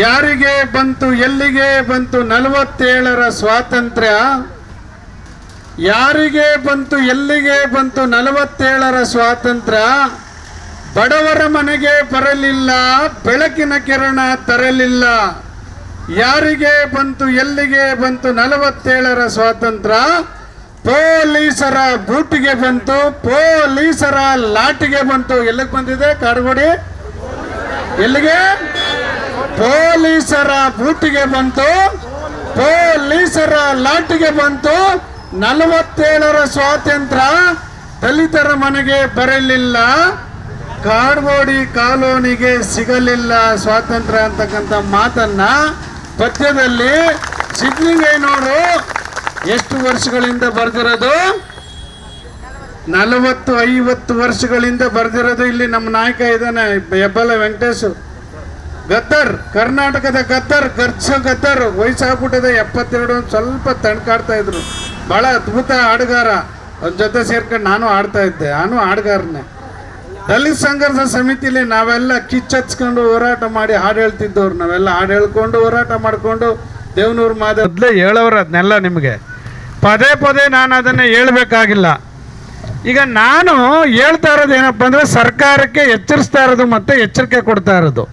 ಯಾರಿಗೆ ಬಂತು, ಎಲ್ಲಿಗೆ ಬಂತು ನಲವತ್ತೇಳರ ಸ್ವಾತಂತ್ರ್ಯ? ಯಾರಿಗೆ ಬಂತು, ಎಲ್ಲಿಗೆ ಬಂತು ನಲವತ್ತೇಳರ ಸ್ವಾತಂತ್ರ್ಯ? ಬಡವರ ಮನೆಗೆ ಬರಲಿಲ್ಲ, ಬೆಳಕಿನ ಕಿರಣ ತರಲಿಲ್ಲ. ಯಾರಿಗೆ ಬಂತು, ಎಲ್ಲಿಗೆ ಬಂತು ನಲವತ್ತೇಳರ ಸ್ವಾತಂತ್ರ್ಯ? ಪೊಲೀಸರ ಬೂಟಿಗೆ ಬಂತು, ಪೊಲೀಸರ ಲಾಟಿಗೆ ಬಂತು. ಎಲ್ಲಿಗೆ ಬಂದಿದೆ? ಕಾಡುಗೋಡಿ ಎಲ್ಲಿಗೆ? ಪೊಲೀಸರ ಬೂಟಿಗೆ ಬಂತು. ಪೊಲೀಸರ ಲಾಟಿಗೆ ಬಂತು. ನಲವತ್ತೇಳರ ಸ್ವಾತಂತ್ರ್ಯ. ದಲಿತರ ಮನೆಗೆ ಬರಲಿಲ್ಲ. ಕಾಡ್ಬೋಡಿ ಕಾಲೋನಿಗೆ ಸಿಗಲಿಲ್ಲ ಸ್ವಾತಂತ್ರ್ಯ ಅಂತಕ್ಕಂಥ ಮಾತನ್ನ ಪದ್ಯದಲ್ಲಿ ಸಿದ್ಲಿಂಗಯ್ಯನವರು ಎಷ್ಟು ವರ್ಷಗಳಿಂದ ಬರೆದಿರೋದು? ನಲವತ್ತು ಐವತ್ತು ವರ್ಷಗಳಿಂದ ಬರೆದಿರೋದು ಇಲ್ಲಿ ನಮ್ಮ ನಾಯಕ ಇದ್ದಾನೆ, ಹೆಬ್ಬಲ ವೆಂಕಟೇಶ್. ಗದ್ದರ್, ಕರ್ನಾಟಕದ ಗದ್ದರ್, ಗರ್ಜ ಗದ್ದರ್, ವಯಸ್ಸಾಗ್ಬಿಟ್ಟಿದೆ, ಎಪ್ಪತ್ತೆರಡು ಸ್ವಲ್ಪ ತಣ್ಕಾಡ್ತಾ ಇದ್ರು. ಬಹಳ ಅದ್ಭುತ ಹಾಡುಗಾರ ಅವ್ರ ಜೊತೆ ಸೇರ್ಕೊಂಡು ನಾನು ಆಡ್ತಾ ಇದ್ದೆ, ನಾನು ಹಾಡುಗಾರನೇ ದಲಿತ ಸಂಘರ್ಷ ಸಮಿತಿಲಿ ನಾವೆಲ್ಲ ಕಿಚ್ಚಚ್ಕೊಂಡು ಹೋರಾಟ ಮಾಡಿ ಹಾಡು ಹೇಳ್ತಿದ್ದವ್ರು. ನಾವೆಲ್ಲ ಹಾಡು ಹೇಳ್ಕೊಂಡು ಹೋರಾಟ ಮಾಡಿಕೊಂಡು ದೇವನೂರು ಮಾದ ಮೊದಲೇ ಹೇಳೋರು ಅದನ್ನೆಲ್ಲ ನಿಮಗೆ. ಪದೇ ಪದೇ ನಾನು ಅದನ್ನು ಹೇಳಬೇಕಾಗಿಲ್ಲ. ಈಗ ನಾನು ಹೇಳ್ತಾ ಇರೋದು ಏನಪ್ಪ ಅಂದರೆ ಸರ್ಕಾರಕ್ಕೆ ಎಚ್ಚರಿಸ್ತಾ ಇರೋದು ಮತ್ತು ಎಚ್ಚರಿಕೆ ಕೊಡ್ತಾ ಇರೋದು.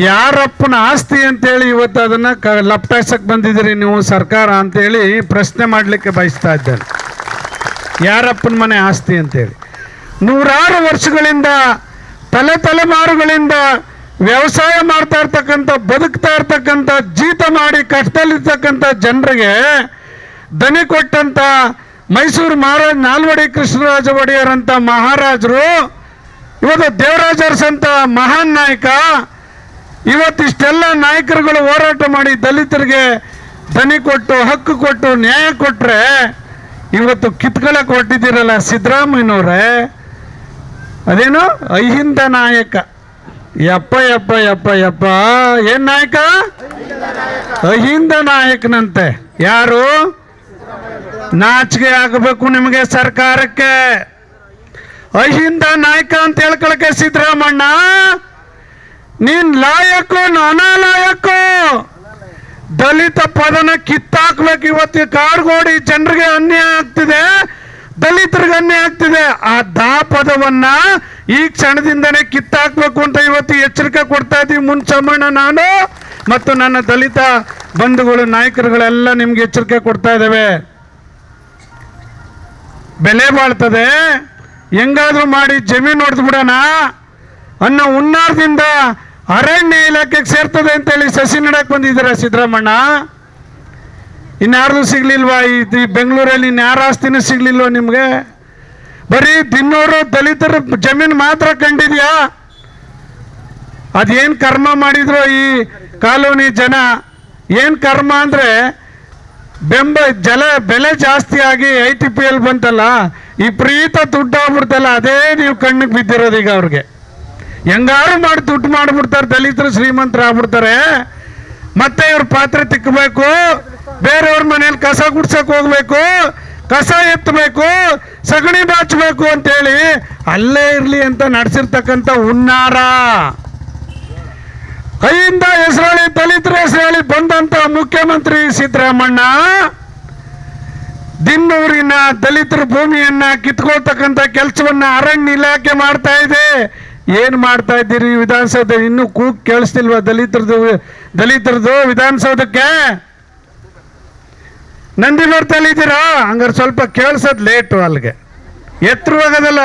ಯಾರಪ್ಪನ ಆಸ್ತಿ ಅಂತೇಳಿ ಇವತ್ತು ಅದನ್ನು ಕ ಲಪ್ಟಾಯಿಸಕ್ಕೆ ಬಂದಿದ್ದೀರಿ ನೀವು ಸರ್ಕಾರ ಅಂತೇಳಿ ಪ್ರಶ್ನೆ ಮಾಡಲಿಕ್ಕೆ ಬಯಸ್ತಾ ಇದ್ದೇನೆ. ಯಾರಪ್ಪನ ಮನೆ ಆಸ್ತಿ ಅಂತೇಳಿ. ನೂರಾರು ವರ್ಷಗಳಿಂದ ತಲೆ ತಲೆಮಾರುಗಳಿಂದ ವ್ಯವಸಾಯ ಮಾಡ್ತಾ ಇರ್ತಕ್ಕಂಥ, ಬದುಕ್ತಾ ಇರ್ತಕ್ಕಂಥ, ಜೀತ ಮಾಡಿ ಕಷ್ಟದಲ್ಲಿರ್ತಕ್ಕಂಥ ಜನರಿಗೆ ದನಿ ಕೊಟ್ಟಂತ ಮೈಸೂರು ಮಹಾರಾಜ ನಾಲ್ವಡಿ ಕೃಷ್ಣರಾಜ ಒಡೆಯರ್ ಅಂತ ಮಹಾರಾಜರು ಇವತ್ತು ದೇವರಾಜ ಅರಸಂತ ಮಹಾನ್ ನಾಯಕ ಇವತ್ತಿಷ್ಟೆಲ್ಲ ನಾಯಕರುಗಳು ಹೋರಾಟ ಮಾಡಿ ದಲಿತರಿಗೆ ದನಿ ಕೊಟ್ಟು, ಹಕ್ಕು ಕೊಟ್ಟು, ನ್ಯಾಯ ಕೊಟ್ಟರೆ ಇವತ್ತು ಕಿತ್ಕಳ ಹೊಟ್ಟಿದ್ದೀರಲ್ಲ ಸಿದ್ದರಾಮಯ್ಯನವ್ರೆ. ಅದೇನು? ಅಹಿಂದ ನಾಯಕ. ಯಪ್ಪ ಯಪ್ಪ ಯಪ್ಪ ಯಪ್ಪ. ಏನ್ ನಾಯಕ? ಅಹಿಂದ ನಾಯಕನಂತೆ. ಯಾರು? ನಾಚಿಕೆ ಆಗಬೇಕು ನಿಮಗೆ ಸರ್ಕಾರಕ್ಕೆ. ಅಹಿಂದ ನಾಯಕ ಅಂತ ಹೇಳ್ಕೊಳಕ್ಕೆ ಸಿದ್ದರಾಮಣ್ಣ. ನೀನ್ ಲಾಯಕ್ಕೋ, ನಾನಾ ಲಾಯಕ್ಕೋ? ದಲಿತ ಪದನ ಕಿತ್ತಾಕ್ಬೇಕು. ಇವತ್ತು ಕಾಡ್ಗೋಡಿ ಜನರಿಗೆ ಅನ್ಯಾಯ ಆಗ್ತಿದೆ, ದಲಿತರಿಗೆ ಅನ್ಯಾಯ ಆಗ್ತಿದೆ. ಆ ದಾ ಪದವನ್ನ ಈ ಕ್ಷಣದಿಂದನೇ ಕಿತ್ತಾಕ್ಬೇಕು ಅಂತ ಇವತ್ತು ಎಚ್ಚರಿಕೆ ಕೊಡ್ತಾ ಇದ್ದೀವಿ. ಮುಂಚಮಣ ನಾನು ಮತ್ತು ನನ್ನ ದಲಿತ ಬಂಧುಗಳು, ನಾಯಕರುಗಳೆಲ್ಲ ನಿಮ್ಗೆ ಎಚ್ಚರಿಕೆ ಕೊಡ್ತಾ ಇದ್ದೇವೆ. ಬೆಲೆ ಬಾಳ್ತದೆ. ಹೆಂಗಾದ್ರೂ ಮಾಡಿ ಜಮೀನು ಹೊಡೆದ್ಬಿಡೋಣ ಅನ್ನೋ ಹುನ್ನಾರದಿಂದ ಅರಣ್ಯ ಇಲಾಖೆಗೆ ಸೇರ್ತದೆ ಅಂತೇಳಿ ಸಸಿ ನೆಡಕ್ ಬಂದಿದ್ದೀರ ಸಿದ್ದರಾಮಣ್ಣ? ಇನ್ಯಾರ್ದು ಸಿಗ್ಲಿಲ್ವಾ ಈ ಬೆಂಗಳೂರಲ್ಲಿ ಇನ್ಯಾರ ಆಸ್ತಿನೂ ಸಿಗ್ಲಿಲ್ವಾ ನಿಮಗೆ? ಬರೀ ದಿನ್ನೋರು ದಲಿತರ ಜಮೀನು ಮಾತ್ರ ಕಂಡಿದ್ಯಾ? ಅದೇನು ಕರ್ಮ ಮಾಡಿದ್ರು ಈ ಕಾಲೋನಿ ಜನ? ಏನು ಕರ್ಮ ಅಂದರೆ ಬೆಂಬ ಜಲ ಬೆಲೆ ಜಾಸ್ತಿ ಆಗಿ ಐ ಟಿ ಪಿ ಎಲ್ ಬಂತಲ್ಲ ಈ ಪ್ರೀತ ದುಡ್ಡು ಆಗ್ಬಿಡ್ತಲ್ಲ, ಅದೇ ನೀವು ಕಣ್ಣಿಗೆ ಬಿದ್ದಿರೋದು ಈಗ ಅವ್ರಿಗೆ. ಹೆಂಗಾರು ಮಾಡಿ ದುಡ್ಡು ಮಾಡ್ಬಿಡ್ತಾರೆ ದಲಿತರು ಶ್ರೀಮಂತರು ಆಗ್ಬಿಡ್ತಾರೆ. ಮತ್ತೆ ಇವ್ರ ಪಾತ್ರೆ ತಿಕ್ಕಬೇಕು ಬೇರೆಯವ್ರ ಮನೇಲಿ ಕಸ ಗುಡ್ಸಕ್ ಹೋಗ್ಬೇಕು, ಕಸ ಎತ್ತಬೇಕು, ಸಗಣಿ ಬಾಚಬೇಕು ಅಂತೇಳಿ ಅಲ್ಲೇ ಇರ್ಲಿ ಅಂತ ನಡೆಸಿರ್ತಕ್ಕಂಥ ಹುನ್ನಾರ. ಕೈಯಿಂದ ಹೆಸರಾಳಿ, ದಲಿತರ ಹೆಸರಾಳಿ ಬಂದಂತ ಮುಖ್ಯಮಂತ್ರಿ ಸಿದ್ದರಾಮಣ್ಣ, ದಿನ್ನೂರಿನ ದಲಿತರ ಭೂಮಿಯನ್ನ ಕಿತ್ಕೊಳ್ತಕ್ಕಂಥ ಕೆಲಸವನ್ನ ಅರಣ್ಯ ಇಲಾಖೆ ಮಾಡ್ತಾ ಇದೆ. ಏನ್ ಮಾಡ್ತಾ ಇದ್ದೀರಿ ವಿಧಾನಸೌಧ? ಇನ್ನೂ ಕೂಗ್ ಕೇಳಿಸ್ತಿಲ್ವ ದಲಿತರದು ದಲಿತರದು ವಿಧಾನಸೌಧಕ್ಕೆ? ನಂದಿ ಇದ್ದೀರಾ? ಹಂಗಾರೆ ಸ್ವಲ್ಪ ಕೇಳಿಸೋದು ಲೇಟು ಅಲ್ಲಿಗೆ. ಎತ್ತರವಾಗದಲ್ಲ?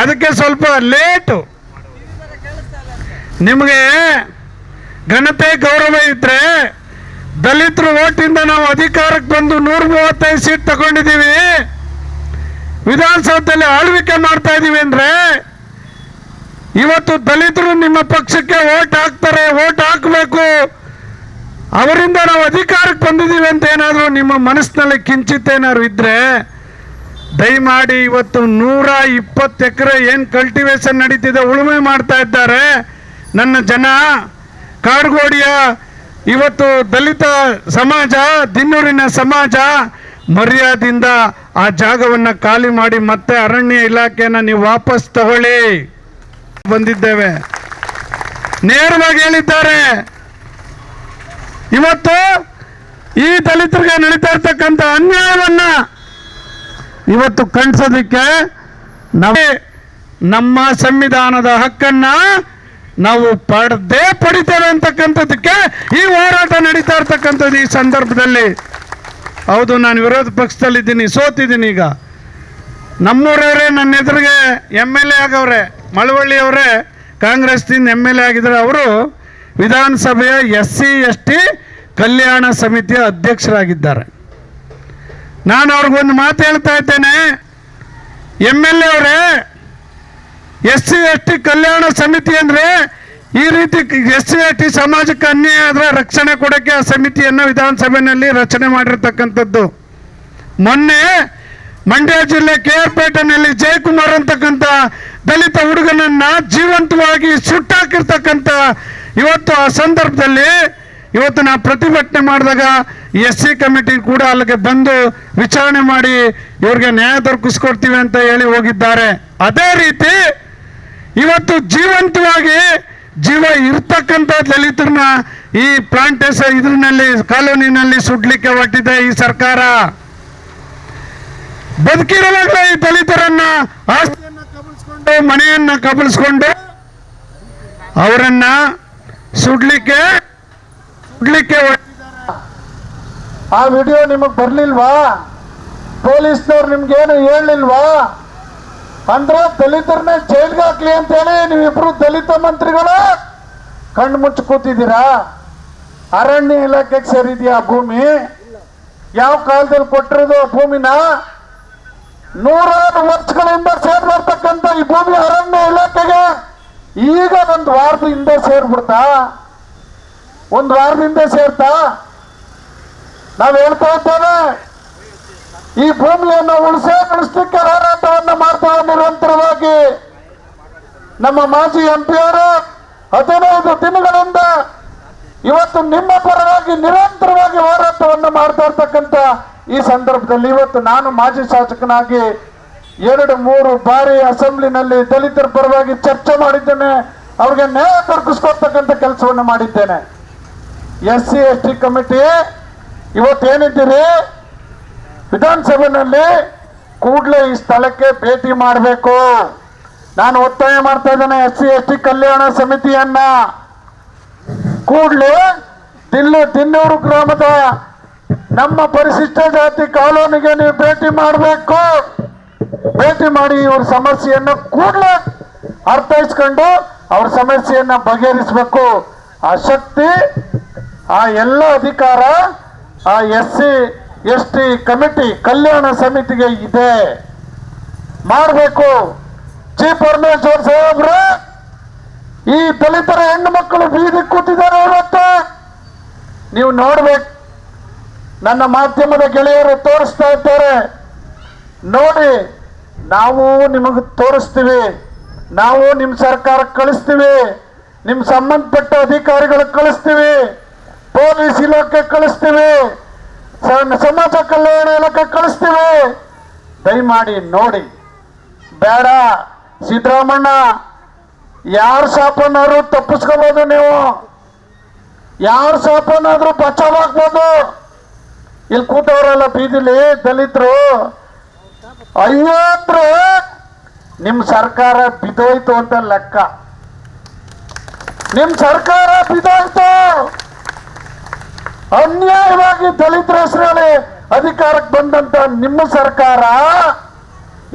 ಅದಕ್ಕೆ ಸ್ವಲ್ಪ ಲೇಟು. ನಿಮಗೆ ಘನತೆ ಗೌರವ ಇದ್ರೆ ದಲಿತರು ಓಟಿಂದ ನಾವು ಅಧಿಕಾರಕ್ಕೆ ಬಂದು ನೂರ ಮೂವತ್ತೈದು ಸೀಟ್ ತಗೊಂಡಿದ್ದೀವಿ. ವಿಧಾನಸೌಧದಲ್ಲಿ ಆಳ್ವಿಕೆ ಮಾಡ್ತಾ ಇದ್ದೀವಿ ಅಂದ್ರೆ ಇವತ್ತು ದಲಿತರು ನಿಮ್ಮ ಪಕ್ಷಕ್ಕೆ ಓಟ್ ಹಾಕ್ತಾರೆ, ಓಟ್ ಹಾಕಬೇಕು. ಅವರಿಂದ ನಾವು ಅಧಿಕಾರಕ್ಕೆ ಬಂದಿದ್ದೀವಿ ಅಂತ ಏನಾದರೂ ನಿಮ್ಮ ಮನಸ್ಸಿನಲ್ಲಿ ಕಿಂಚಿತ್ ಏನಾದ್ರು ಇದ್ರೆ, ದಯಮಾಡಿ ಇವತ್ತು ನೂರ ಇಪ್ಪತ್ತು ಎಕರೆ ಏನು ಕಲ್ಟಿವೇಶನ್ ನಡೀತಿದೆ ಉಳುಮೆ ಮಾಡ್ತಾ ಇದ್ದಾರೆ. ನನ್ನ ಜನ, ಕಾಡ್ಗೋಡಿಯ ಇವತ್ತು ದಲಿತ ಸಮಾಜ, ದಿನ್ನೂರಿನ ಸಮಾಜ, ಮರ್ಯಾದಿಂದ ಆ ಜಾಗವನ್ನು ಖಾಲಿ ಮಾಡಿ ಮತ್ತೆ ಅರಣ್ಯ ಇಲಾಖೆಯನ್ನು ನೀವು ವಾಪಸ್ ತಗೊಳ್ಳಿ. ಬಂದಿದ್ದೇವೆ. ನೇರವಾಗಿ ಹೇಳಿದ್ದಾರೆ. ಇವತ್ತು ಈ ದಲಿತರಿಗೆ ನಡೀತಾ ಇರ್ತಕ್ಕಂಥ ಅನ್ಯಾಯವನ್ನ ಇವತ್ತು ಕಣ್ಸೋದಿಕ್ಕೆ ನಮಗೆ ನಮ್ಮ ಸಂವಿಧಾನದ ಹಕ್ಕನ್ನ ನಾವು ಪಡೆದೇ ಪಡಿತೇವೆ ಅಂತಕ್ಕಂಥದ್ದಕ್ಕೆ ಈ ಹೋರಾಟ ನಡೀತಾ ಇರ್ತಕ್ಕಂಥದ್ದು ಈ ಸಂದರ್ಭದಲ್ಲಿ. ಹೌದು, ನಾನು ವಿರೋಧ ಪಕ್ಷದಲ್ಲಿದ್ದೀನಿ, ಸೋತಿದ್ದೀನಿ ಈಗ. ನಮ್ಮೂರವರೇ ನನ್ನ ಎದುರಿಗೆ ಎಂ ಎಲ್ ಎ ಆಗವ್ರೆ. ಮಳವಳ್ಳಿಯವರೇ ಕಾಂಗ್ರೆಸ್ನಿಂದ ಎಂ ಎಲ್ ಎ ಆಗಿದ್ದಾರೆ ಅವರು ವಿಧಾನಸಭೆಯ ಎಸ್ ಸಿ, ಎಸ್ ಟಿ, ಕಲ್ಯಾಣ ಸಮಿತಿಯ ಅಧ್ಯಕ್ಷರಾಗಿದ್ದಾರೆ. ನಾನು ಅವ್ರಿಗೊಂದು ಮಾತು ಹೇಳ್ತಾ ಇದ್ದೇನೆ. ಎಂ ಎಲ್ ಎ ಅವರೇ, ಎಸ್ ಸಿ, ಎಸ್ ಟಿ ಕಲ್ಯಾಣ ಸಮಿತಿ ಅಂದರೆ ಈ ರೀತಿ ಎಸ್ ಸಿ, ಎಸ್ ಟಿ ಸಮಾಜಕ್ಕೆ ಅನ್ಯಾಯ ಆದರೆ ರಕ್ಷಣೆ ಕೊಡೋಕ್ಕೆ ಆ ಸಮಿತಿಯನ್ನು ವಿಧಾನಸಭೆಯಲ್ಲಿ ರಚನೆ ಮಾಡಿರ್ತಕ್ಕಂಥದ್ದು. ಮೊನ್ನೆ ಮಂಡ್ಯ ಜಿಲ್ಲೆ ಕೆ ಆರ್ ಪೇಟೆನಲ್ಲಿ ಜಯಕುಮಾರ್ ಅಂತಕ್ಕಂಥ ದಲಿತ ಹುಡುಗನನ್ನ ಜೀವಂತವಾಗಿ ಸುಟ್ಟಾಕಿರ್ತಕ್ಕಂಥ ಇವತ್ತು ಆ ಸಂದರ್ಭದಲ್ಲಿ ಇವತ್ತು ನಾವು ಪ್ರತಿಭಟನೆ ಮಾಡಿದಾಗ ಎಸ್ ಸಿ ಕಮಿಟಿ ಕೂಡ ಅಲ್ಲಿಗೆ ಬಂದು ವಿಚಾರಣೆ ಮಾಡಿ ಇವ್ರಿಗೆ ನ್ಯಾಯ ದೊರಕಿಸ್ಕೊಡ್ತೀವಿ ಅಂತ ಹೇಳಿ ಹೋಗಿದ್ದಾರೆ. ಅದೇ ರೀತಿ ಇವತ್ತು ಜೀವಂತವಾಗಿ ಜೀವ ಇರ್ತಕ್ಕಂಥ ದಲಿತರನ್ನ ಈ ಪ್ಲಾಂಟೇಶನ್ ಇದ್ರಲ್ಲಿ ಕಾಲೋನಿನಲ್ಲಿ ಸುಡ್ಲಿಕ್ಕೆ ಹೊಟ್ಟಿದೆ ಈ ಸರ್ಕಾರ. ಬದುಕಿರುವಾಗಲೇ ಈ ದಲಿತರನ್ನ ಕಬಳಿಸ್ಕೊಂಡು ಮನೆಯನ್ನ ಕಬಳಿಸ್ಕೊಂಡು ಅವರನ್ನ ಸುಡ್ಲಿಕ್ಕೆ ಸುಡ್ಲಿಕ್ಕೆ. ಆ ವಿಡಿಯೋ ನಿಮಗ್ ಬರ್ಲಿಲ್ವಾ? ಪೊಲೀಸ್ನವ್ರು ನಿಮ್ಗೇನು ಹೇಳಿಲ್ವಾ ಅಂದ್ರೆ ದಲಿತರನ್ನ ಜೈಲ್ಗೆ ಹಾಕ್ಲಿ ಅಂತೇಳಿ ನೀವಿಬ್ರು ದಲಿತ ಮಂತ್ರಿಗಳು ಕಣ್ಣು ಮುಚ್ಚಿ ಕೂತಿದ್ದೀರಾ? ಅರಣ್ಯ ಇಲಾಖೆಗೆ ಸೇರಿದ್ಯಾ ಭೂಮಿ? ಯಾವ ಕಾಲದಲ್ಲಿ ಕೊಟ್ಟಿರೋದು ಭೂಮಿನ? ನೂರಾರು ವರ್ಷಗಳಿಂದ ಸೇರ್ ಬರ್ತಕ್ಕಂಥ ಈ ಭೂಮಿ ಅರಣ್ಯ ಇಲಾಖೆಗೆ ಈಗ ಒಂದು ವಾರದ ಹಿಂದೆ ಸೇರ್ಬಿಡ್ತಾ? ಒಂದು ವಾರದಿಂದ ಸೇರ್ತಾ? ನಾವು ಹೇಳ್ತಾ ಇದ್ದೇವೆ, ಈ ಭೂಮಿಯನ್ನು ಉಳಿಸೇ ಉಳಿಸ್ಲಿಕ್ಕೆ ಹೋರಾಟವನ್ನು ಮಾಡ್ತಾ ನಿರಂತರವಾಗಿ. ನಮ್ಮ ಮಾಜಿ ಎಂ ಪಿ ಅವರು ಹದಿನೈದು ದಿನಗಳಿಂದ ಇವತ್ತು ನಿಮ್ಮ ಪರವಾಗಿ ನಿರಂತರವಾಗಿ ಹೋರಾಟವನ್ನು ಮಾಡ್ತಾ ಇರ್ತಕ್ಕಂಥ ಈ ಸಂದರ್ಭದಲ್ಲಿ ಇವತ್ತು ನಾನು ಮಾಜಿ ಶಾಸಕನಾಗಿ ಎರಡು ಮೂರು ಬಾರಿ ಅಸೆಂಬ್ಲಿನಲ್ಲಿ ದಲಿತರ ಪರವಾಗಿ ಚರ್ಚೆ ಮಾಡಿದ್ದೇನೆ. ಅವ್ರಿಗೆ ನ್ಯಾಯ ದೊರಕಿಸ್ಕೊಡ್ತಕ್ಕಂಥ ಕೆಲಸವನ್ನು ಮಾಡಿದ್ದೇನೆ. S C S T committee ಇವತ್ತೇನಿದ್ದೀರಿ ವಿಧಾನಸಭೆಯಲ್ಲಿ ಕೂಡಲೇ ಈ ಸ್ಥಳಕ್ಕೆ ಭೇಟಿ ಮಾಡಬೇಕು. ನಾನು ಒತ್ತಾಯ ಮಾಡ್ತಾ ಇದ್ದೇನೆ ಎಸ್ ಸಿ ಎಸ್ ಟಿ ಕಲ್ಯಾಣ ಸಮಿತಿಯನ್ನ. ಕೂಡಲೇ ದಿಲ್ಲು, ದಿನ್ನೂರು ಗ್ರಾಮದ ನಮ್ಮ ಪರಿಶಿಷ್ಟ ಜಾತಿ ಕಾಲೋನಿಗೆ ನೀವು ಭೇಟಿ ಮಾಡಬೇಕು. ಭೇಟಿ ಮಾಡಿ ಇವ್ರ ಸಮಸ್ಯೆಯನ್ನು ಕೂಡಲೇ ಅರ್ಥೈಸ್ಕೊಂಡು ಅವ್ರ ಸಮಸ್ಯೆಯನ್ನ ಬಗೆಹರಿಸಬೇಕು. ಆ ಶಕ್ತಿ, ಆ ಎಲ್ಲ ಅಧಿಕಾರ, ಆ S C, S T committee, ಕಲ್ಯಾಣ ಸಮಿತಿಗೆ ಇದೆ. ಮಾಡಬೇಕು. ಜಿ ಪರಮೇಶ್ವರ್ ಸಾಹೇಬ್ರು, ಈ ದಲಿತರ ಹೆಣ್ಣು ಮಕ್ಕಳು ಬೀದಿ ಕೂತಿದ್ದಾರೆ ಇವತ್ತು ನೀವು ನೋಡ್ಬೇಕು. ನನ್ನ ಮಾಧ್ಯಮದ ಗೆಳೆಯರು ತೋರಿಸ್ತಾ ಇದ್ದಾರೆ. ನೋಡಿ, ನಾವು ನಿಮಗೆ ತೋರಿಸ್ತೀವಿ. ನಾವು ನಿಮ್ಮ ಸರ್ಕಾರ ಕಳಿಸ್ತೀವಿ. ನಿಮ್ಮ ಸಂಬಂಧಪಟ್ಟ ಅಧಿಕಾರಿಗಳಿಗೆ ಕಳಿಸ್ತೀವಿ. ಪೊಲೀಸ್ ಇಲಾಖೆ ಕಳಿಸ್ತೀವಿ. ಸಮಾಜ ಕಲ್ಯಾಣ ಇಲಾಖೆ ಕಳಿಸ್ತೀವಿ. ದಯಮಾಡಿ ನೋಡಿ. ಬೇಡ, ಸಿದ್ದರಾಮಣ್ಣ, ಯಾರು ಸಾಪನ್ನಾದ್ರೂ ತಪ್ಪಿಸ್ಕೋಬೋದು ನೀವು. ಯಾರು ಸಾಪನ್ನಾದ್ರೂ ಬಚಾವ್ ಬಚಾವಾಗ್ಬೋದು ಇಲ್ಲಿ ಕೂತವರೆಲ್ಲ ಬೀದಿಲಿ ದಲಿತರು? ಅಯ್ಯೋ ಅಂದ್ರೆ ನಿಮ್ ಸರ್ಕಾರ ಬಿದೋಯ್ತು ಅಂತ ಲೆಕ್ಕ. ನಿಮ್ ಸರ್ಕಾರ ಬಿದೋಯ್ತು ಅನ್ಯಾಯವಾಗಿ ದಲಿತರ ಹೆಸರಲ್ಲಿ ಅಧಿಕಾರಕ್ಕೆ ಬಂದಂತ ನಿಮ್ಮ ಸರ್ಕಾರ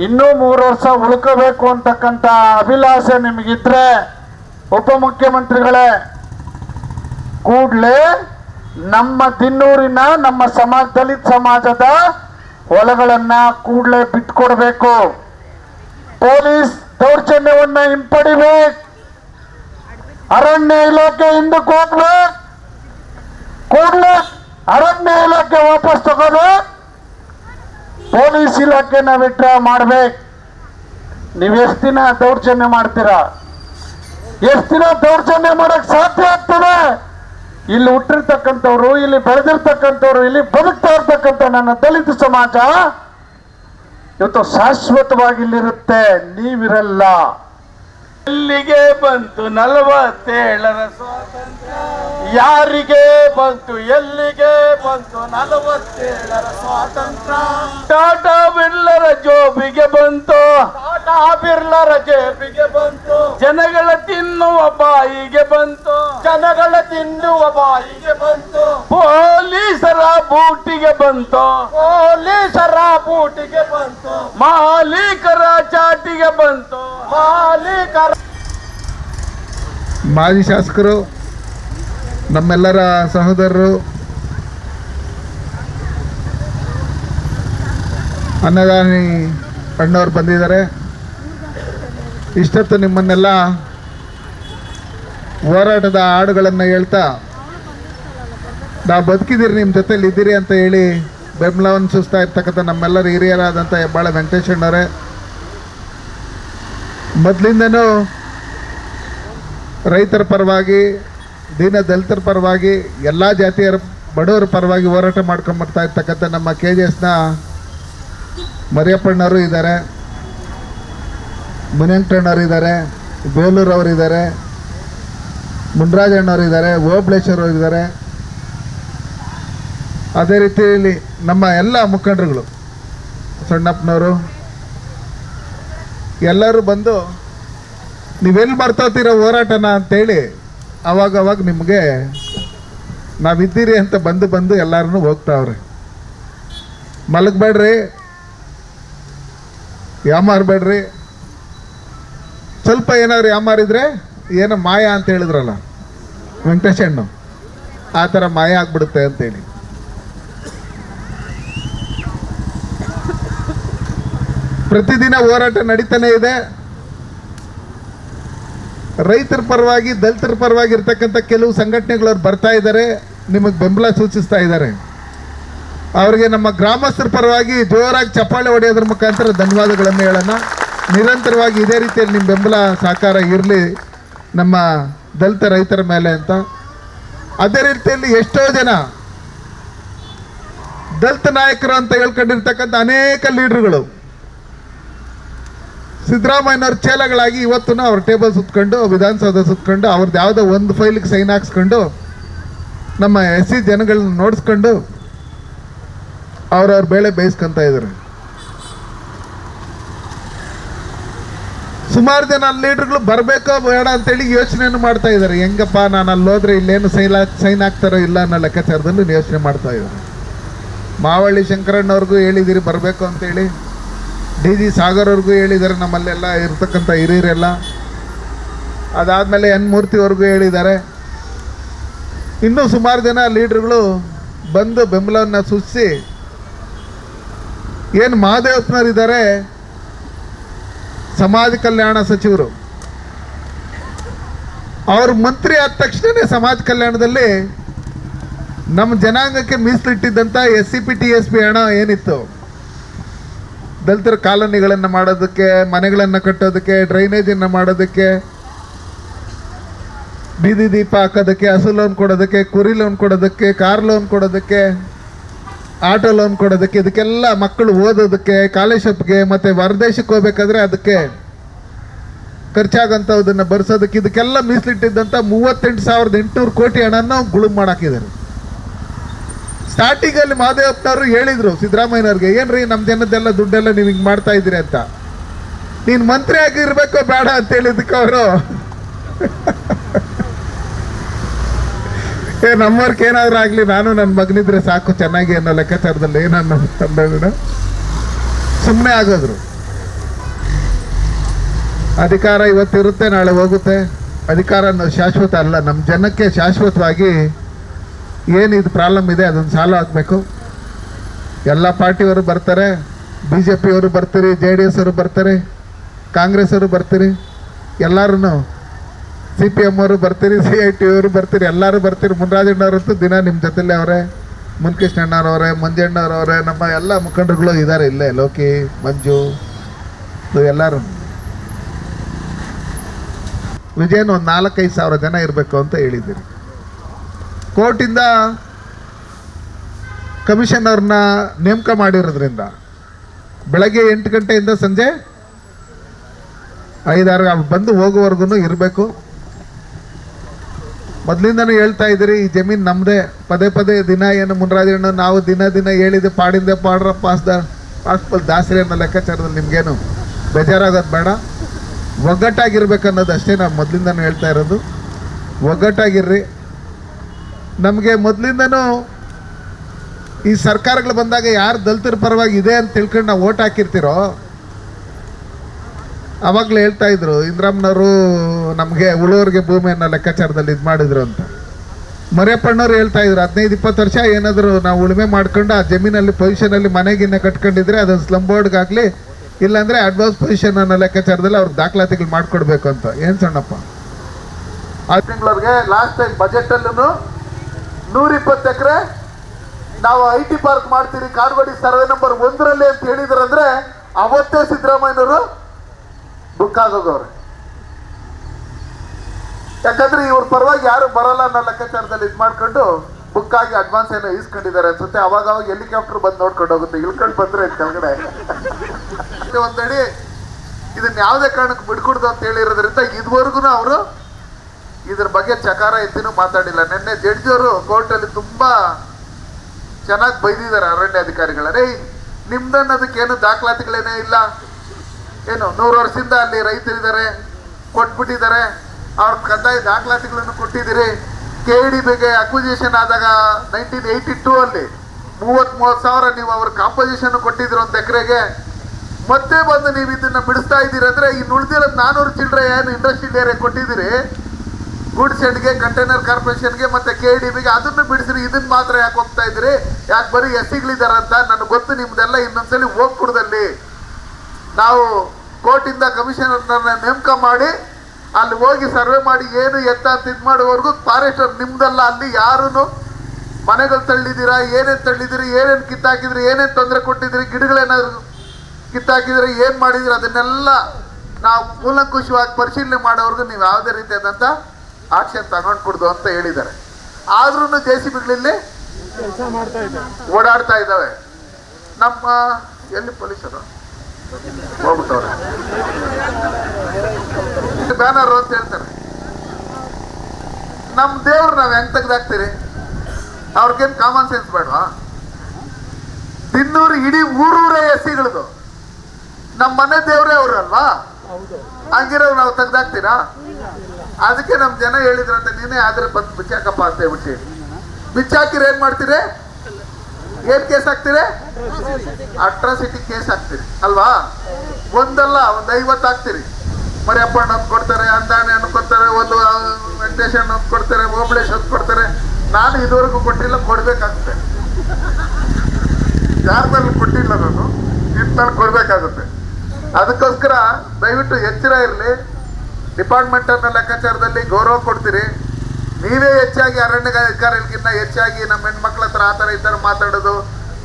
ಇನ್ನೂ ಮೂರು ವರ್ಷ ಉಳ್ಕೋಬೇಕು ಅಂತಕ್ಕಂಥ ಅಭಿಲಾಷೆ ನಿಮಗಿದ್ರೆ, ಉಪಮುಖ್ಯಮಂತ್ರಿಗಳೇ, ಕೂಡ್ಲೇ ನಮ್ಮ ತಿನ್ನೂರಿನ, ನಮ್ಮ ಸಮಾಜ, ದಲಿತ ಸಮಾಜದ ಹೊಲಗಳನ್ನ ಕೂಡಲೇ ಬಿಟ್ಕೊಡ್ಬೇಕು. ಪೊಲೀಸ್ ದೌರ್ಜನ್ಯವನ್ನ ಹಿಂಪಡಿಬೇಕು. ಅರಣ್ಯ ಇಲಾಖೆ ಹಿಂದಕ್ಕೆ ಹೋಗ್ಬೇಕು. ಕೂಡ್ಲೇ ಅರಣ್ಯ ಇಲಾಖೆ ವಾಪಸ್ ತಗೋಬೇಕು ಪೊಲೀಸ್ ಇಲಾಖೆನ ವಿಡ್ರಾ ಮಾಡ್ಬೇಕು. ನೀವು ಎಷ್ಟು ದಿನ ದೌರ್ಜನ್ಯ ಮಾಡ್ತೀರಾ? ಎಷ್ಟು ದಿನ ದೌರ್ಜನ್ಯ ಮಾಡಕ್ ಸಾಧ್ಯ ಆಗ್ತದೆ? ಇಲ್ಲಿ ಹುಟ್ಟಿರ್ತಕ್ಕಂಥವ್ರು ಇಲ್ಲಿ ಬೆಳೆದಿರ್ತಕ್ಕಂಥವ್ರು ಇಲ್ಲಿ ಬದುಕ್ತಾ ಇರ್ತಕ್ಕಂಥ ನನ್ನ ದಲಿತ ಸಮಾಜ ಇವತ್ತು ಶಾಶ್ವತವಾಗಿ ಇಲ್ಲಿರುತ್ತೆ. ನೀವಿರಲ್ಲ. ಎಲ್ಲಿಗೆ ಬಂತು ನಲವತ್ತೇಳರ ಸ್ವಾತಂತ್ರ್ಯ. ಯಾರಿಗೆ ಬಂತು ಎಲ್ಲಿಗೆ ಬಂತು ನಲವತ್ತೇಳರ ಸ್ವಾತಂತ್ರ್ಯ? ಟಾಟಾ ಬಿರ್ಲರ ಜೋಬಿಗೆ ಬಂತು. ಟಾಟಾ ಬಿರ್ಲರ ಜೇಬಿಗೆ ಬಂತು. ಜನಗಳ ತಿನ್ನುವ ಬಾಯಿಗೆ ಬಂತು. ಜನಗಳ ತಿನ್ನುವ ಬಾಯಿಗೆ ಬಂತು. ಪೊಲೀಸರ ಬೂಟಿಗೆ ಬಂತು. ಪೊಲೀಸರ ಬೂಟಿಗೆ ಬಂತು. ಮಾಲೀಕರ ಚಾಟಿಗೆ ಬಂತು. ಮಾಲೀಕರ ಮಾಜಿ ಶಾಸಕರು, ನಮ್ಮೆಲ್ಲರ ಸಹೋದರರು, ಅನ್ನದಾನಿ ಅಣ್ಣವ್ರು ಬಂದಿದ್ದಾರೆ. ಇಷ್ಟೊತ್ತು ನಿಮ್ಮನ್ನೆಲ್ಲ ಹೋರಾಟದ ಹಾಡುಗಳನ್ನು ಹೇಳ್ತಾ, ನಾ ಬದುಕಿದ್ದೀರಿ ನಿಮ್ಮ ಜೊತೆಲಿ ಇದ್ದೀರಿ ಅಂತ ಹೇಳಿ ಬೆಂಬಲವನ್ನು ಸೂಸ್ತಾ ಇರ್ತಕ್ಕಂಥ ನಮ್ಮೆಲ್ಲರ ಹಿರಿಯರಾದಂಥ ಹೆಬ್ಬಾಳ ವೆಂಕಟೇಶಣ್ಣವರೇ ಮೊದಲಿಂದನೂ ರೈತರ ಪರವಾಗಿ, ದೀನ ದಲಿತರ ಪರವಾಗಿ, ಎಲ್ಲ ಜಾತಿಯರ ಬಡವರ ಪರವಾಗಿ ಹೋರಾಟ ಮಾಡ್ಕೊಂಬರ್ತಾ ಇರ್ತಕ್ಕಂಥ ನಮ್ಮ ಕೆ ಜಿ ಎಸ್ನ ಮರಿಯಪ್ಪಣ್ಣವರು ಇದ್ದಾರೆ, ಮುನಿಯಂಕಣ್ಣವ್ರು ಇದ್ದಾರೆ ಬೇಲೂರವರು ಇದ್ದಾರೆ, ಮುನ್ರಾಜಣ್ಣವ್ರು ಇದ್ದಾರೆ ಓಬ್ಳೇಶ್ವರವ್ರು ಇದ್ದಾರೆ. ಅದೇ ರೀತಿಯಲ್ಲಿ ನಮ್ಮ ಎಲ್ಲ ಮುಖಂಡರುಗಳು, ಸಣ್ಣಪ್ಪನವರು, ಎಲ್ಲರೂ ಬಂದು ನೀವೆಲ್ಲಿ ಬರ್ತಾತೀರ ಹೋರಾಟನ ಅಂತೇಳಿ ಅವಾಗ ಅವಾಗ ನಿಮಗೆ ನಾವಿದ್ದೀರಿ ಅಂತ ಬಂದು ಬಂದು ಎಲ್ಲರೂ ಹೋಗ್ತಾವ್ರೆ. ಮಲಗಬೇಡ್ರಿ. ಯಾಮಾರ್ಬೇಡ್ರಿ ಸ್ವಲ್ಪ ಏನಾದ್ರು ಯಾಮಾರಿದ್ರೆ ಏನೋ ಮಾಯ ಅಂತ ಹೇಳಿದ್ರಲ್ಲ, ವೆಂಕಟೇಶ್ ಅಣ್ಣ, ಆ ಥರ ಮಾಯ ಆಗ್ಬಿಡುತ್ತೆ ಅಂತೇಳಿ. ಪ್ರತಿದಿನ ಹೋರಾಟ ನಡೀತಾನೆ ಇದೆ. ರೈತರ ಪರವಾಗಿ, ದಲಿತರ ಪರವಾಗಿ ಇರ್ತಕ್ಕಂಥ ಕೆಲವು ಸಂಘಟನೆಗಳು ಅವ್ರು ಬರ್ತಾ ಇದ್ದಾರೆ, ನಿಮಗೆ ಬೆಂಬಲ ಸೂಚಿಸ್ತಾ ಇದ್ದಾರೆ. ಅವರಿಗೆ ನಮ್ಮ ಗ್ರಾಮಸ್ಥರ ಪರವಾಗಿ ಜೋರಾಗಿ ಚಪ್ಪಾಳೆ ಹೊಡೆಯೋದ್ರ ಮುಖಾಂತರ ಧನ್ಯವಾದಗಳನ್ನು ಹೇಳೋಣ. ನಿರಂತರವಾಗಿ ಇದೇ ರೀತಿಯಲ್ಲಿ ನಿಮ್ಮ ಬೆಂಬಲ ಸಹಕಾರ ಇರಲಿ ನಮ್ಮ ದಲಿತ ರೈತರ ಮೇಲೆ ಅಂತ. ಅದೇ ರೀತಿಯಲ್ಲಿ ಎಷ್ಟೋ ಜನ ದಲಿತ ನಾಯಕರು ಅಂತ ಹೇಳ್ಕೊಂಡಿರ್ತಕ್ಕಂಥ ಅನೇಕ ಲೀಡ್ರುಗಳು ಸಿದ್ದರಾಮಯ್ಯನವ್ರ ಚೇಲಗಳಾಗಿ ಇವತ್ತು ಅವ್ರ ಟೇಬಲ್ ಸುತ್ಕೊಂಡು, ವಿಧಾನಸೌಧ ಸುತ್ಕೊಂಡು ಅವ್ರದ್ದು ಯಾವುದೋ ಒಂದು ಫೈಲಿಗೆ ಸೈನ್ ಹಾಕ್ಸ್ಕೊಂಡು, ನಮ್ಮ ಎಸ್ ಸಿ ಜನಗಳನ್ನ ನೋಡಿಸ್ಕೊಂಡು ಅವ್ರವ್ರ ಬೇಳೆ ಬೇಯಿಸ್ಕೊಂತ ಇದ್ದಾರೆ. ಸುಮಾರು ಜನ ಲೀಡರ್ಗಳು ಬರಬೇಕೋ ಬೇಡ ಅಂತೇಳಿ ಯೋಚನೆಯನ್ನು ಮಾಡ್ತಾ ಇದ್ದಾರೆ. ಹೆಂಗಪ್ಪ, ನಾನು ಅಲ್ಲಿ ಹೋದ್ರೆ ಇಲ್ಲೇನು ಸೈನ್ ಸೈನ್ ಹಾಕ್ತಾರೋ ಇಲ್ಲ ಅನ್ನೋ ಲೆಕ್ಕಾಚಾರದಲ್ಲಿ ಯೋಚನೆ ಮಾಡ್ತಾ ಇದ್ದಾರೆ. ಮಾವಳ್ಳಿ ಶಂಕರಣ್ಣವ್ರಿಗೂ ಹೇಳಿದಿರಿ ಬರಬೇಕು ಅಂತೇಳಿ. ಡಿ ಜಿ ಸಾಗರ್ ಅವ್ರಿಗೂ ಹೇಳಿದ್ದಾರೆ, ನಮ್ಮಲ್ಲೆಲ್ಲ ಇರ್ತಕ್ಕಂಥ ಹಿರಿಯರೆಲ್ಲ. ಅದಾದಮೇಲೆ ಎನ್ ಮೂರ್ತಿವರೆಗೂ ಹೇಳಿದ್ದಾರೆ. ಇನ್ನೂ ಸುಮಾರು ಜನ ಲೀಡ್ರುಗಳು ಬಂದು ಬೆಂಬಲವನ್ನು ಸೂಚಿಸಿ, ಏನು ಮಹಾದೇವಪ್ಪನವರಿದ್ದಾರೆ ಸಮಾಜ ಕಲ್ಯಾಣ ಸಚಿವರು. ಅವರು ಮಂತ್ರಿ ಆದ ತಕ್ಷಣವೇ ಸಮಾಜ ಕಲ್ಯಾಣದಲ್ಲಿ ನಮ್ಮ ಜನಾಂಗಕ್ಕೆ ಮೀಸಲಿಟ್ಟಿದ್ದಂಥ S C P, T, S P ಹಣ ಏನಿತ್ತು? ದಲಿತರ ಕಾಲೋನಿಗಳನ್ನು ಮಾಡೋದಕ್ಕೆ, ಮನೆಗಳನ್ನು ಕಟ್ಟೋದಕ್ಕೆ ಡ್ರೈನೇಜನ್ನು ಮಾಡೋದಕ್ಕೆ, ಬೀದಿ ದೀಪ ಹಾಕೋದಕ್ಕೆ, ಹಸು ಲೋನ್ ಕೊಡೋದಕ್ಕೆ, ಕುರಿ ಲೋನ್ ಕೊಡೋದಕ್ಕೆ ಕಾರ್ ಲೋನ್ ಕೊಡೋದಕ್ಕೆ ಆಟೋ ಲೋನ್ ಕೊಡೋದಕ್ಕೆ, ಇದಕ್ಕೆಲ್ಲ ಮಕ್ಕಳು ಓದೋದಕ್ಕೆ ಕಾಲೇಜಪ್ಗೆ ಮತ್ತು ಹೊರದೇಶಕ್ಕೆ ಹೋಗ್ಬೇಕಾದ್ರೆ ಅದಕ್ಕೆ ಖರ್ಚಾಗಂಥದ್ದನ್ನು ಬರ್ಸೋದಕ್ಕೆ, ಇದಕ್ಕೆಲ್ಲ ಮೀಸಲಿಟ್ಟಿದ್ದಂಥ ಮೂವತ್ತೆಂಟು ಸಾವಿರದ ಎಂಟುನೂರು ಕೋಟಿ ಹಣನ ಗುಳುಮ್ ಮಾಡಾಕಿದ್ದಾರೆ. ಸ್ಟಾರ್ಟಿಂಗಲ್ಲಿ ಮಾದೇವಪ್ಪನವರು ಹೇಳಿದ್ರು ಸಿದ್ದರಾಮಯ್ಯನವ್ರಿಗೆ ಏನ್ರಿ ನಮ್ಮ ಜನದೆಲ್ಲ ದುಡ್ಡೆಲ್ಲ ನೀವು ಹಿಂಗೆ ಮಾಡ್ತಾ ಇದ್ರಿ ಅಂತ? ನೀನು ಮಂತ್ರಿ ಆಗಿರ್ಬೇಕೋ ಬೇಡ ಅಂತ ಹೇಳಿದಕ್ಕೆ ಅವರು. ಏ, ನಮ್ಮವ್ರಿಗೆ ಏನಾದ್ರೂ ಆಗಲಿ, ನಾನು ನನ್ನ ಮಗನಿದ್ರೆ ಸಾಕು, ಚೆನ್ನಾಗಿ ಅನ್ನೋ ಲೆಕ್ಕಾಚಾರದಲ್ಲಿ ಏನನ್ನ ತಂದೋದನ್ನ ಸುಮ್ಮನೆ ಆಗೋದ್ರು. ಅಧಿಕಾರ ಇವತ್ತಿರುತ್ತೆ, ನಾಳೆ ಹೋಗುತ್ತೆ. ಅಧಿಕಾರ ಅನ್ನೋದು ಶಾಶ್ವತ ಅಲ್ಲ ನಮ್ಮ ಜನಕ್ಕೆ ಶಾಶ್ವತವಾಗಿ ಏನು ಇದು ಪ್ರಾಬ್ಲಮ್ ಇದೆ? ಅದನ್ನು ಸಾಲ್ವ್ ಆಗಬೇಕು. ಎಲ್ಲ ಪಾರ್ಟಿಯವರು ಬರ್ತಾರೆ. ಬಿ ಜೆ ಪಿಯವರು ಬರ್ತೀರಿ ಜೆ ಡಿ ಎಸ್ ಅವರು ಬರ್ತಾರೆ ಕಾಂಗ್ರೆಸ್ ಅವರು ಬರ್ತೀರಿ ಎಲ್ಲರೂ ಸಿ ಪಿ ಎಂ ಅವರು ಬರ್ತೀರಿ ಸಿ ಐ ಟಿ ಅವರು ಬರ್ತೀರಿ, ಎಲ್ಲರೂ ಬರ್ತೀರಿ. ಮುನ್ರಾಜಣ್ಣವ್ರಂತೂ ದಿನ ನಿಮ್ಮ ಜೊತೆಲೇ ಅವರೇ ಮುನ್ಕೃಷ್ಣಣ್ಣವ್ರವರೇ ಮಂಜಣ್ಣವ್ರವರೇ ನಮ್ಮ ಎಲ್ಲ ಮುಖಂಡರುಗಳು ಇದ್ದಾರೆ ಇಲ್ಲೇ, ಲೋಕಿ, ಮಂಜು ಎಲ್ಲರೂ ವಿಜಯನ್ ಒಂದು ನಾಲ್ಕೈದು ಸಾವಿರ ಜನ ಇರಬೇಕು ಅಂತ ಹೇಳಿದ್ದೀರಿ. ಕೋರ್ಟಿಂದ ಕಮಿಷನರ್ನ ನೇಮಕ ಮಾಡಿರೋದ್ರಿಂದ ಬೆಳಗ್ಗೆ ಎಂಟು ಗಂಟೆಯಿಂದ ಸಂಜೆ ಐದಾರು ಬಂದು ಹೋಗುವವರೆಗೂ ಇರಬೇಕು. ಮೊದಲಿಂದನೂ ಹೇಳ್ತಾ ಇದ್ದೀರಿ, ಈ ಜಮೀನು ನಮ್ಮದೇ ಪದೇ ಪದೇ ದಿನ ಏನು ಮುನ್ರಾಜಣ್ಣ ನಾವು ದಿನ ದಿನ ಹೇಳಿದೆ ಪಾಡಿಂದೆ ಪಾಡ್ರ ಪಾಸ್ದ ಪಾಸ್ಪಲ್ ದಾಸರಿ ಅನ್ನೋ ಲೆಕ್ಕಾಚಾರದಲ್ಲಿ ನಿಮಗೇನು ಬೇಜಾರಾಗೋದು ಬೇಡ. ಒಗ್ಗಟ್ಟಾಗಿರ್ಬೇಕನ್ನೋದು ಅಷ್ಟೇ ನಾವು ಮೊದಲಿಂದನೂ ಹೇಳ್ತಾ ಇರೋದು. ಒಗ್ಗಟ್ಟಾಗಿರ್ರಿ. ನಮಗೆ ಮೊದಲಿಂದನೂ ಈ ಸರ್ಕಾರಗಳು ಬಂದಾಗ ಯಾರು ದಲಿತರ ಪರವಾಗಿ ಇದೆ ಅಂತ ತಿಳ್ಕೊಂಡು ನಾವು ಓಟ್ ಹಾಕಿರ್ತಿರೋ, ಅವಾಗಲೇ ಹೇಳ್ತಾ ಇದ್ರು, ಇಂದ್ರಮ್ಮನವರು ನಮಗೆ ಉಳೋರಿಗೆ ಭೂಮಿಯನ್ನು ಲೆಕ್ಕಾಚಾರದಲ್ಲಿ ಇದು ಮಾಡಿದ್ರು ಅಂತ. ಮರಿಯಪ್ಪಣ್ಣವ್ರು ಹೇಳ್ತಾ ಇದ್ರು, ಹದಿನೈದು ಇಪ್ಪತ್ತು ವರ್ಷ ಏನಾದರೂ ನಾವು ಉಳುಮೆ ಮಾಡ್ಕೊಂಡು ಆ ಜಮೀನಲ್ಲಿ ಪೊಸಿಷನಲ್ಲಿ ಮನೆಗಿನ್ನ ಕಟ್ಕೊಂಡಿದ್ರೆ ಅದನ್ನು ಸ್ಲಮ್ ಬೋರ್ಡ್ಗಾಗಲಿ, ಇಲ್ಲಾಂದರೆ ಅಡ್ವಾನ್ಸ್ ಪೊಸಿಷನ್ ಅನ್ನೋ ಲೆಕ್ಕಾಚಾರದಲ್ಲಿ ಅವ್ರಿಗೆ ದಾಖಲಾತಿಗಳು ಮಾಡಿಕೊಡ್ಬೇಕು ಅಂತ. ಏನು ಸಣ್ಣಪ್ಪ? ಆ ತಿಂಗಳವ್ರಿಗೆ ಲಾಸ್ಟ್ ಟೈಮ್ ಬಜೆಟ್ ಅಲ್ಲೂ ನೂರ ಇಪ್ಪತ್ತು ಎಕರೆ. ನಾವು ಐ ಟಿ ಪಾರ್ಕ್ ಮಾಡ್ತೀರಿ, ಕಾಡ್ಗೋಡಿ ಸರ್ವೆ ನಂಬರ್ ಒಂದರಲ್ಲಿ ಅಂತ ಹೇಳಿದ್ರಂದ್ರೆ ಅವತ್ತೇ ಸಿದ್ದರಾಮಯ್ಯನವರು ಬುಕ್ ಆಗೋದವ್ರೆ. ಯಾಕಂದ್ರೆ ಇವ್ರ ಪರವಾಗಿ ಯಾರು ಬರಲ್ಲ ಅನ್ನೋ ಲೆಕ್ಕಾಚಾರದಲ್ಲಿ ಇದು ಮಾಡ್ಕೊಂಡು ಬುಕ್ ಆಗಿ ಅಡ್ವಾನ್ಸ್ ಏನೋ ಈಸ್ಕೊಂಡಿದ್ದಾರೆ ಅನ್ಸುತ್ತೆ. ಅವಾಗ ಅವಾಗ ಹೆಲಿಕಾಪ್ಟರ್ ಬಂದು ನೋಡ್ಕೊಂಡು ಹೋಗುತ್ತೆ. ಇಳ್ಕೊಂಡು ಬಂದ್ರೆ ಕೆಳಗಡೆ. ಒಂದಡಿ ಇದನ್ನ ಯಾವುದೇ ಕಾರಣಕ್ಕೆ ಬಿಡ್ಕೊಡ್ದು ಅಂತ ಹೇಳಿರೋದ್ರಿಂದ ಇದುವರೆಗೂ ಅವರು ಇದ್ರ ಬಗ್ಗೆ ಚಕಾರ ಎತ್ತಿನೂ ಮಾತಾಡಿಲ್ಲ. ನಿನ್ನೆ ಜಡ್ಜಿಯವರು ಕೋರ್ಟಲ್ಲಿ ತುಂಬಾ ಚೆನ್ನಾಗಿ ಬೈದಿದ್ದಾರೆ ಅರಣ್ಯ ಅಧಿಕಾರಿಗಳೇ ನಿಮ್ದನ್ನೋದಕ್ಕೇನು ದಾಖಲಾತಿಗಳೇನೇ ಇಲ್ಲ? ಏನು, ನೂರು ವರ್ಷದಿಂದ ಅಲ್ಲಿ ರೈತರಿದ್ದಾರೆ, ಕೊಟ್ಬಿಟ್ಟಿದ್ದಾರೆ. ಅವ್ರ ಕಂದಾಯ ದಾಖಲಾತಿಗಳನ್ನು ಕೊಟ್ಟಿದ್ದೀರಿ. ಕೆ ಡಿ ಬಿಗೆ ಅಕ್ವಿಜೇಷನ್ ಆದಾಗ ನೈನ್ಟೀನ್ ಏಯ್ಟಿ ಟೂ ಅಲ್ಲಿ ಮೂವತ್ತ್ ಮೂವತ್ತು ಸಾವಿರ ನೀವು ಅವ್ರ ಕಾಂಪೋಸಿಷನ್ ಕೊಟ್ಟಿದ್ರು ಒಂದು ಎಕರೆಗೆ. ಮತ್ತೆ ಬಂದು ನೀವು ಇದನ್ನ ಬಿಡಿಸ್ತಾ ಇದ್ದೀರಿ ಅಂದರೆ ಇನ್ನು ಉಳಿದಿರೋದು ನಾನೂರು ಚಿಲ್ಲರೆ ಏನು ಇಂಡಸ್ಟ್ರಿಯಲ್ ಏರಿಯಾ ಕೊಟ್ಟಿದ್ದೀರಿ. ಗೂಡ್ಸ್ ಎಡ್ಗೆ ಕಂಟೈನರ್ ಕಾರ್ಪೊರೇಷನ್ಗೆ ಮತ್ತೆ ಕೆ ಡಿ ಬಿಗೆ ಅದನ್ನು ಬಿಡಿಸ್ರಿ ಇದನ್ನ ಮಾತ್ರ ಯಾಕೆ ಹೋಗ್ತಾ ಇದ್ರಿ ಯಾಕೆ ಬರೀ ಅಂತ ನನಗೆ ಗೊತ್ತು, ನಿಮ್ದೆಲ್ಲ ಇನ್ನೊಂದ್ಸಲಿ ಹೋಗ್ಬಿಡ್ದಲ್ಲಿ. ನಾವು ಕೋರ್ಟಿಂದ ಕಮಿಷನರ್ನ ನೇಮಕ ಮಾಡಿ, ಅಲ್ಲಿ ಹೋಗಿ ಸರ್ವೆ ಮಾಡಿ, ಏನು ಎತ್ತ ಅಂತ ಇದು ಮಾಡುವವರೆಗೂ ಫಾರೆಸ್ಟರ್ ನಿಮ್ದಲ್ಲ, ಅಲ್ಲಿ ಯಾರೂ ಮನೆಗಳು ತಳ್ಳಿದ್ದೀರಾ, ಏನೇನು ತಳ್ಳಿದಿರಿ ಏನೇನು ಕಿತ್ತಾಕಿದ್ರಿ, ಏನೇನು ತೊಂದರೆ ಕೊಟ್ಟಿದ್ರಿ ಗಿಡಗಳೇನಾದ್ರು ಕಿತ್ತಾಕಿದ್ರೆ, ಏನು ಮಾಡಿದ್ರಿ, ಅದನ್ನೆಲ್ಲ ನಾವು ಕೂಲಂಕುಷವಾಗಿ ಪರಿಶೀಲನೆ ಮಾಡೋವರೆಗೂ ನೀವು ಯಾವುದೇ ರೀತಿಯಾದಂಥ ಆಕ್ಷನ್ ತಗೊಂಡ್ಬಿಡ್ದು ಅಂತ ಹೇಳಿದ್ದಾರೆ. ಆದ್ರೂ ಜೆ ಸಿ ಬಿಗಳಲ್ಲಿ ಓಡಾಡ್ತಾ ಇದ್ದಾವೆ. ನಮ್ಮ ಎಲ್ಲಿ ಪೊಲೀಸರು ಹೋಗ್ಬಿಟ್ಟವ್ರೆ. ಬ್ಯಾನರ್ ಅಂತ ಹೇಳ್ತಾರೆ. ನಮ್ಮ ದೇವ್ರು ನಾವು ಹೆಂಗ್ ತೆಗ್ದಾಕ್ತೀರಿ? ಅವ್ರಿಗೇನು ಕಾಮನ್ ಸೆನ್ಸ್ ಬೇಡವಾ? ತಿನ್ನೂರು ಇಡೀ ಊರೂರೇ ಎಸ್ಸಿಗಳದು ನಮ್ಮ ಮನೆ ದೇವರೇ ಅವರಲ್ವಾ? ಅಲ್ವಾ ಹಂಗಿರೋ ನಾವು ತೆಗ್ದಾಕ್ತೀರಾ ಅದಕ್ಕೆ ನಮ್ಮ ಜನ ಹೇಳಿದ್ರಂತೆ, ನೀನೇ ಆದ್ರೆ ಬಂದು ಬಿಚ್ಚಾಕಪ್ಪ ಅಂತ ಹೇಳ್ಬಿಟ್ಟು. ಬಿಚ್ಚಾಕಿರ ಏನ್ ಮಾಡ್ತೀರಿ? ಏನ್ ಕೇಸ್ ಹಾಕ್ತೀರಿ? ಅಟ್ರಾಸಿಟಿ ಕೇಸ್ ಹಾಕ್ತೀರಿ, ಅಲ್ವಾ? ಒಂದಲ್ಲ, ಒಂದ್ ಐವತ್ತು ಹಾಕ್ತೀರಿ. ಮರಿಯಪ್ಪಣ್ಣ ಅಂತ ಕೊಡ್ತಾರೆ, ಅಂದಾಣಿ ಹಣ್ಣು ಕೊಡ್ತಾರೆ, ಒಂದು ವೆಂಕಟೇಶ್ ಅಣ್ಣ ಅಂತ ಕೊಡ್ತಾರೆ, ಓಬಳೇಶ್ ಅಂತ ಕೊಡ್ತಾರೆ. ನಾನು ಇದುವರೆಗೂ ಕೊಟ್ಟಿಲ್ಲ, ಕೊಡ್ಬೇಕಾಗುತ್ತೆ. ಯಾರ್ದಲ್ಲಿ ಕೊಟ್ಟಿಲ್ಲ ನಾನು ಇಂತ ಕೊಡ್ಬೇಕಾಗುತ್ತೆ. ಅದಕ್ಕೋಸ್ಕರ ದಯವಿಟ್ಟು ಎಚ್ಚರ ಇರಲಿ. ಅನ್ನೋ ಲೆಕ್ಕಾಚಾರದಲ್ಲಿ ಗೌರವ ಕೊಡ್ತೀರಿ. ನೀವೇ ಹೆಚ್ಚಾಗಿ ಅರಣ್ಯ ಅಧಿಕಾರಿಗಿಂತ ಹೆಚ್ಚಾಗಿ ನಮ್ಮ ಹೆಣ್ಮಕ್ಳ ಹತ್ರ ಆ ಥರ ಈ ಥರ ಮಾತಾಡೋದು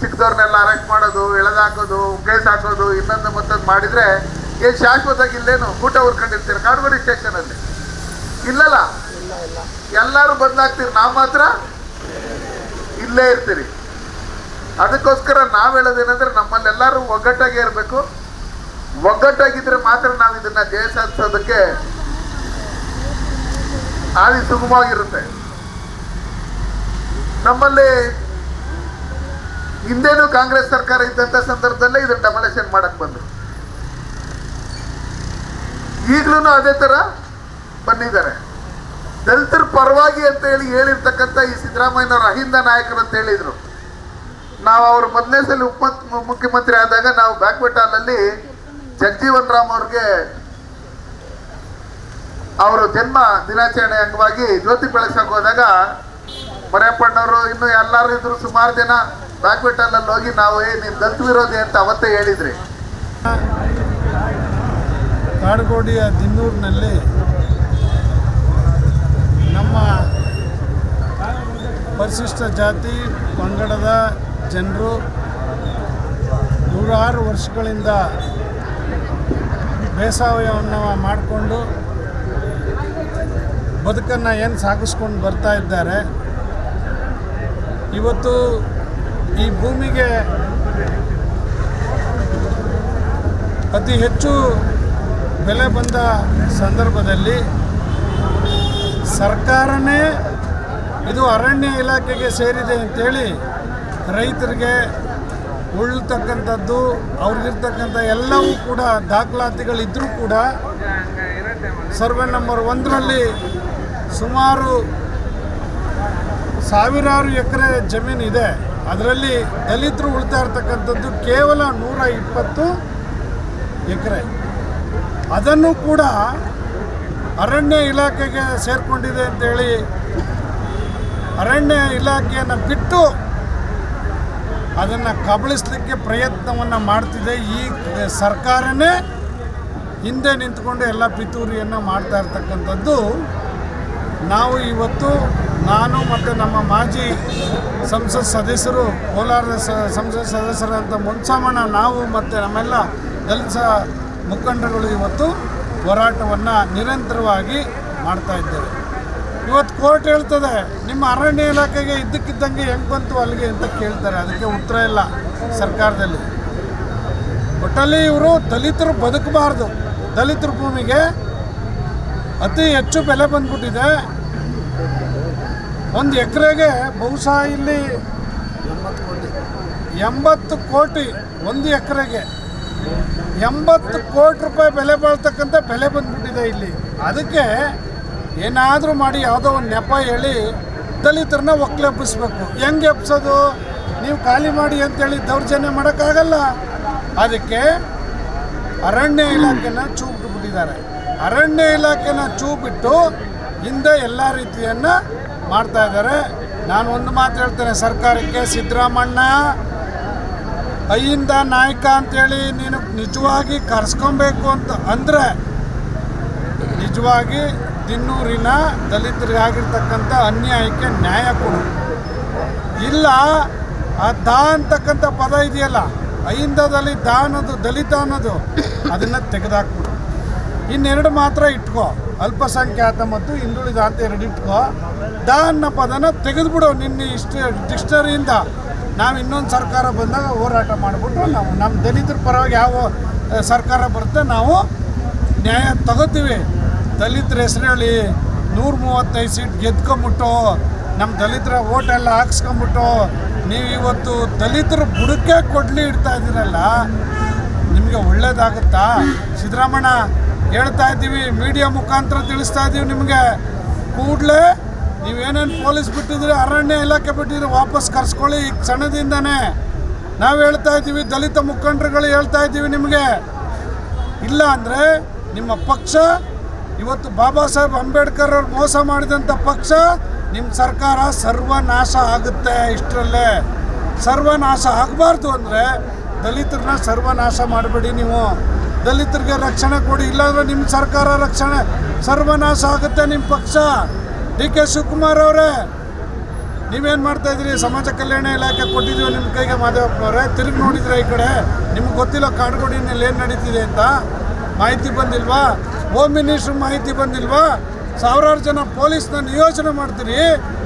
ಚಿಕ್ಕದವ್ರನ್ನೆಲ್ಲ ಅರೆಸ್ಟ್ ಮಾಡೋದು ಎಳೆದಾಕೋದು ಕೇಸ್ ಹಾಕೋದು, ಇನ್ನೊಂದು ಮತ್ತೊಂದು ಮಾಡಿದರೆ ಏನು ಶಾಶ್ವತವಾಗಿ ಇಲ್ಲೇನು? ಊಟ ಹುರ್ಕೊಂಡಿರ್ತೀರ? ಕಾಡುಗೋಡಿ ಸ್ಟೇಷನಲ್ಲಿ ಇಲ್ಲಲ್ಲ? ಎಲ್ಲರೂ ಬದಲಾಗ್ತೀರಿ? ನಾವು ಮಾತ್ರ ಇಲ್ಲೇ ಇರ್ತೀರಿ. ಅದಕ್ಕೋಸ್ಕರ ನಾವು ಹೇಳೋದೇನಂದ್ರೆ ನಮ್ಮಲ್ಲೆಲ್ಲರೂ ಒಗ್ಗಟ್ಟಾಗೇ ಇರಬೇಕು. ಒಗ್ಗಟ್ಟಾಗಿದ್ರೆ ಮಾತ್ರ ನಾವು ಇದನ್ನ ಜಯ ಸಾಧಿಸೋದಕ್ಕೆ ಹಾದಿ ಸುಗಮವಾಗಿರುತ್ತೆ. ನಮ್ಮಲ್ಲಿ ಹಿಂದೇನು ಕಾಂಗ್ರೆಸ್ ಸರ್ಕಾರ ಇದ್ದಂಥ ಸಂದರ್ಭದಲ್ಲೇ ಇದನ್ನ ಡಮಲೇಷನ್ ಮಾಡಕ್ ಬಂದರು. ಈಗಲೂ ಅದೇ ತರ ಬಂದಿದ್ದಾರೆ. ದಲಿತರ ಪರವಾಗಿ ಅಂತ ಹೇಳಿ ಹೇಳಿರ್ತಕ್ಕಂಥ ಈ ಸಿದ್ದರಾಮಯ್ಯನವರು ಅಹಿಂದ ನಾಯಕರು ಅಂತ ಹೇಳಿದ್ರು. ನಾವು ಅವ್ರ ಮೊದಲನೇ ಸಲ ಉಪ ಮುಖ್ಯಮಂತ್ರಿ ಆದಾಗ ನಾವು ಬ್ಯಾಕ್ಬೆಟಾಲಲ್ಲಿ ಜಗಜೀವನ್ ರಾಮ್ ಅವ್ರಿಗೆ ಅವರ ಜನ್ಮ ದಿನಾಚರಣೆ ಅಂಗವಾಗಿ ಜ್ಯೋತಿ ಬೆಳೆಸಕ್ಕೆ ಹೋದಾಗ ಇನ್ನು ಎಲ್ಲರೂ ಇದ್ರು ಸುಮಾರು ಜನ ಬ್ಯಾಕ್ಬೆಟಾಲಲ್ಲಿ ಹೋಗಿ ನಾವು, ಏ, ನೀನು ವಿರೋಧಿ ಅಂತ ಅವತ್ತೇ ಹೇಳಿದ್ರಿ. ಕಾಡುಗೋಡಿಯ ದಿನ್ನೂರಿನಲ್ಲಿ ನಮ್ಮ ಪರಿಶಿಷ್ಟ ಜಾತಿ, ಪಂಗಡದ ಜನರು ನೂರಾರು ವರ್ಷಗಳಿಂದ ಬೇಸಾಯವನ್ನು ಮಾಡಿಕೊಂಡು ಬದುಕನ್ನು ಏನು ಸಾಗಿಸ್ಕೊಂಡು ಬರ್ತಾ ಇದ್ದಾರೆ. ಇವತ್ತು ಈ ಭೂಮಿಗೆ ಅತಿ ಹೆಚ್ಚು ಬೆಲೆ ಬಂದ ಸಂದರ್ಭದಲ್ಲಿ ಸರ್ಕಾರನೇ ಇದು ಅರಣ್ಯ ಇಲಾಖೆಗೆ ಸೇರಿದೆ ಅಂತೇಳಿ ರೈತರಿಗೆ ಉಳ್ತಕ್ಕಂಥದ್ದು, ಅವ್ರಿಗಿರ್ತಕ್ಕಂಥ ಎಲ್ಲವೂ ಕೂಡ ದಾಖಲಾತಿಗಳಿದ್ದರೂ ಕೂಡ ಸರ್ವೆ ನಂಬರ್ ಒಂದರಲ್ಲಿ ಸುಮಾರು ಸಾವಿರಾರು ಎಕರೆ ಜಮೀನು ಇದೆ. ಅದರಲ್ಲಿ ದಲಿತರು ಉಳ್ತಾ ಇರ್ತಕ್ಕಂಥದ್ದು ಕೇವಲ ನೂರ ಇಪ್ಪತ್ತು ಎಕರೆ. ಅದನ್ನು ಕೂಡ ಅರಣ್ಯ ಇಲಾಖೆಗೆ ಸೇರಿಕೊಂಡಿದೆ ಅಂತೇಳಿ ಅರಣ್ಯ ಇಲಾಖೆಯನ್ನು ಬಿಟ್ಟು ಅದನ್ನು ಕಬಳಿಸಲಿಕ್ಕೆ ಪ್ರಯತ್ನವನ್ನು ಮಾಡ್ತಿದೆ. ಈ ಸರ್ಕಾರನೇ ಹಿಂದೆ ನಿಂತ್ಕೊಂಡು ಎಲ್ಲ ಪಿತೂರಿಯನ್ನು ಮಾಡ್ತಾ ಇರ್ತಕ್ಕಂಥದ್ದು. ನಾವು ಇವತ್ತು ನಾನು ಮತ್ತು ನಮ್ಮ ಮಾಜಿ ಸಂಸತ್ ಸದಸ್ಯರು, ಕೋಲಾರದ ಸಂಸತ್ ಸದಸ್ಯರಂತ ಮುನ್ಸಾಮಣ್ಣ ನಾವು ಮತ್ತು ನಮ್ಮೆಲ್ಲ ದಲಿತ ಮುಖಂಡರುಗಳು ಇವತ್ತು ಹೋರಾಟವನ್ನು ನಿರಂತರವಾಗಿ ಮಾಡ್ತಾ ಇದ್ದೇವೆ. ಇವತ್ತು ಕೋರ್ಟ್ ಹೇಳ್ತದೆ, ನಿಮ್ಮ ಅರಣ್ಯ ಇಲಾಖೆಗೆ ಇದ್ದಕ್ಕಿದ್ದಂಗೆ ಹೆಂಗೆ ಬಂತು ಅಲ್ಲಿಗೆ ಅಂತ ಕೇಳ್ತಾರೆ. ಅದಕ್ಕೆ ಉತ್ತರ ಇಲ್ಲ ಸರ್ಕಾರದಲ್ಲಿ. ಒಟ್ಟಲ್ಲಿ ಇವರು ದಲಿತರು ಬದುಕಬಾರ್ದು. ದಲಿತರ ಭೂಮಿಗೆ ಅತಿ ಹೆಚ್ಚು ಬೆಲೆ ಬಂದ್ಬಿಟ್ಟಿದೆ. ಒಂದು ಎಕರೆಗೆ ಬಹುಶಃ ಇಲ್ಲಿ ಎಂಬತ್ತು ಕೋಟಿ, ಒಂದು ಎಕರೆಗೆ ಎಂಬತ್ತು ಕೋಟಿ ರೂಪಾಯಿ ಬೆಲೆ ಬಾಳ್ತಕ್ಕಂಥ ಬೆಲೆ ಬಂದ್ಬಿಟ್ಟಿದೆ ಇಲ್ಲಿ. ಅದಕ್ಕೆ ಏನಾದರೂ ಮಾಡಿ ಯಾವುದೋ ಒಂದು ನೆಪ ಹೇಳಿ ದಲಿತರನ್ನ ಒಕ್ಲೆಬ್ಬಿಸ್ಬೇಕು ಹೆಂಗೆ ಎಬ್ಸೋದು? ನೀವು ಖಾಲಿ ಮಾಡಿ ಅಂತೇಳಿ ದೌರ್ಜನ್ಯ ಮಾಡೋಕ್ಕಾಗಲ್ಲ. ಅದಕ್ಕೆ ಅರಣ್ಯ ಇಲಾಖೆನ ಚೂ ಬಿಟ್ಟಿದ್ದಾರೆ. ಅರಣ್ಯ ಇಲಾಖೆನ ಚೂ ಬಿಟ್ಟು ಹಿಂದೆ ಎಲ್ಲ ರೀತಿಯನ್ನು ಮಾಡ್ತಾ ಇದ್ದಾರೆ. ನಾನು ಒಂದು ಮಾತು ಹೇಳ್ತೇನೆ, ಸರ್ಕಾರಕ್ಕೆ ಸಿದ್ದರಾಮಣ್ಣ ಅಯ್ಯಿಂದ ನಾಯಕ ಅಂತೇಳಿ ನೀನು ನಿಜವಾಗಿ ಕರ್ಸ್ಕೊಬೇಕು ಅಂತ ಅಂದರೆ ನಿಜವಾಗಿ ದಿನ್ನೂರಿನ ದಲಿತರಿಗಾಗಿರ್ತಕ್ಕಂಥ ಅನ್ಯಾಯಕ್ಕೆ ನ್ಯಾಯ ಕೊಡು. ಇಲ್ಲ, ಆ ದಾ ಅಂತಕ್ಕಂಥ ಪದ ಇದೆಯಲ್ಲ ಅಹಿಂದದಲ್ಲಿ ದಾ ಅನ್ನೋದು, ದಲಿತ ಅನ್ನೋದು, ಅದನ್ನು ತೆಗೆದಾಕ್ಬಿಡು. ಇನ್ನೆರಡು ಮಾತ್ರ ಇಟ್ಕೋ. ಅಲ್ಪಸಂಖ್ಯಾತ ಮತ್ತು ಹಿಂದುಳಿದ ಅಂತ ಎರಡು ಇಟ್ಕೋ. ದಾ ಅನ್ನೋ ಪದನ ತೆಗೆದುಬಿಡು. ನಿನ್ನ ಇಷ್ಟ ಡಿಕ್ಷನರಿಯಿಂದ ನಾವು ಇನ್ನೊಂದು ಸರ್ಕಾರ ಬಂದಾಗ ಹೋರಾಟ ಮಾಡಿಬಿಟ್ಟು ನಾವು ನಮ್ಮ ದಲಿತರ ಪರವಾಗಿ ಯಾವ ಸರ್ಕಾರ ಬರುತ್ತೆ, ನಾವು ನ್ಯಾಯ ತಗೋತೀವಿ. ದಲಿತರ ಹೆಸರು ಹೇಳಿ ನೂರ ಮೂವತ್ತೈದು ಸೀಟ್ ಗೆದ್ಕೊಂಬಿಟ್ಟು ನಮ್ಮ ದಲಿತರ ಓಟೆಲ್ಲ ಹಾಕ್ಸ್ಕೊಂಬಿಟ್ಟು ನೀವು ಇವತ್ತು ದಲಿತರ ಬುಡಕ್ಕೆ ಕೊಡ್ಲಿ ಇಡ್ತಾ ಇದ್ದೀರಲ್ಲ, ನಿಮಗೆ ಒಳ್ಳೇದಾಗುತ್ತಾ? ಸಿದ್ದರಾಮಣ್ಣ, ಹೇಳ್ತಾ ಇದ್ದೀವಿ ಮೀಡಿಯಾ ಮುಖಾಂತರ ತಿಳಿಸ್ತಾ ಇದ್ದೀವಿ ನಿಮಗೆ. ಕೂಡಲೇ ನೀವೇನೇನು ಪೊಲೀಸ್ ಬಿಟ್ಟಿದ್ರೆ ಅರಣ್ಯ ಇಲಾಖೆ ಬಿಟ್ಟಿದ್ರೆ ವಾಪಸ್ ಕರ್ಸ್ಕೊಳ್ಳಿ ಈ ಕ್ಷಣದಿಂದನೇ. ನಾವು ಹೇಳ್ತಾ ಇದ್ದೀವಿ, ದಲಿತ ಮುಖಂಡರುಗಳು ಹೇಳ್ತಾ ಇದ್ದೀವಿ ನಿಮಗೆ. ಇಲ್ಲ ಅಂದರೆ ನಿಮ್ಮ ಪಕ್ಷ ಇವತ್ತು ಬಾಬಾ ಸಾಹೇಬ್ ಅಂಬೇಡ್ಕರ್ ಅವ್ರು ಮೋಸ ಮಾಡಿದಂಥ ಪಕ್ಷ ನಿಮ್ಮ ಸರ್ಕಾರ ಸರ್ವನಾಶ ಆಗುತ್ತೆ ಇಷ್ಟರಲ್ಲೇ. ಸರ್ವನಾಶ ಆಗಬಾರ್ದು ಅಂದರೆ ದಲಿತರನ್ನ ಸರ್ವನಾಶ ಮಾಡಬೇಡಿ ನೀವು. ದಲಿತರಿಗೆ ರಕ್ಷಣೆ ಕೊಡಿ, ಇಲ್ಲಾಂದ್ರೆ ನಿಮ್ಮ ಸರ್ಕಾರ ರಕ್ಷಣೆ, ಸರ್ವನಾಶ ಆಗುತ್ತೆ ನಿಮ್ಮ ಪಕ್ಷ. ಡಿ ಕೆ ಶಿವಕುಮಾರ್ ಅವರೇ, ನೀವೇನು ಮಾಡ್ತಾ ಇದ್ರಿ ಸಮಾಜ ಕಲ್ಯಾಣ ಇಲಾಖೆ ಕೊಟ್ಟಿದ್ದೀವಿ ನಿಮ್ಮ ಕೈಗೆ ಮಾದೇವಪ್ಪನವರೇ ತಿರುಗಿ ನೋಡಿದ್ರೆ ಈ ಕಡೆ ನಿಮ್ಗೆ ಗೊತ್ತಿಲ್ಲ ಕಾಡುಗೋಡಿನಲ್ಲಿ ಏನು ನಡೀತಿದೆ ಅಂತ. ಮಾಹಿತಿ ಬಂದಿಲ್ವಾ? ಹೋಮ್ ಮಿನಿಸ್ಟ್ರ್ ಮಾಹಿತಿ ಬಂದಿಲ್ವಾ? ಸಾವಿರಾರು ಜನ ಪೊಲೀಸ್ನ ನಿಯೋಜನೆ ಮಾಡ್ತೀರಿ.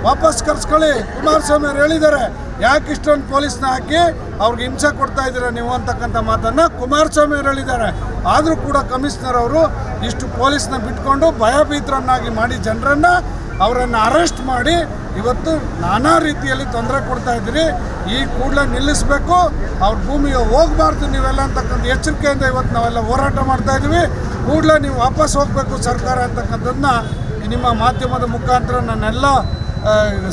ವಾಪಸ್ ಕರ್ಸ್ಕೊಳ್ಳಿ. ಕುಮಾರಸ್ವಾಮಿ ಅವ್ರು ಹೇಳಿದ್ದಾರೆ. ಯಾಕೆ ಇಷ್ಟೊಂದು ಪೊಲೀಸ್ನ ಹಾಕಿ ಅವ್ರಿಗೆ ಹಿಂಸೆ ಕೊಡ್ತಾ ಇದ್ದೀರಾ ನೀವು ಅಂತಕ್ಕಂಥ ಮಾತನ್ನು ಕುಮಾರಸ್ವಾಮಿ ಅವರು ಹೇಳಿದ್ದಾರೆ. ಆದರೂ ಕೂಡ ಕಮಿಷನರ್ ಅವರು ಇಷ್ಟು ಪೊಲೀಸ್ನ ಬಿಟ್ಕೊಂಡು ಭಯಭೀತರನ್ನಾಗಿ ಮಾಡಿ ಜನರನ್ನು ಅವರನ್ನು ಅರೆಸ್ಟ್ ಮಾಡಿ ಇವತ್ತು ನಾನಾ ರೀತಿಯಲ್ಲಿ ತೊಂದರೆ ಕೊಡ್ತಾ ಇದ್ದೀರಿ. ಈ ಕೂಡಲೇ ನಿಲ್ಲಿಸಬೇಕು. ಅವ್ರ ಭೂಮಿಗೆ ಹೋಗಬಾರ್ದು ನೀವೆಲ್ಲ ಅಂತಕ್ಕಂಥ ಎಚ್ಚರಿಕೆಯಿಂದ ಇವತ್ತು ನಾವೆಲ್ಲ ಹೋರಾಟ ಮಾಡ್ತಾ ಇದ್ದೀವಿ. ಕೂಡಲೇ ನೀವು ವಾಪಸ್ ಹೋಗಬೇಕು ಸರ್ಕಾರ ಅಂತಕ್ಕಂಥದ್ದನ್ನ ನಿಮ್ಮ ಮಾಧ್ಯಮದ ಮುಖಾಂತರ ನಾನೆಲ್ಲ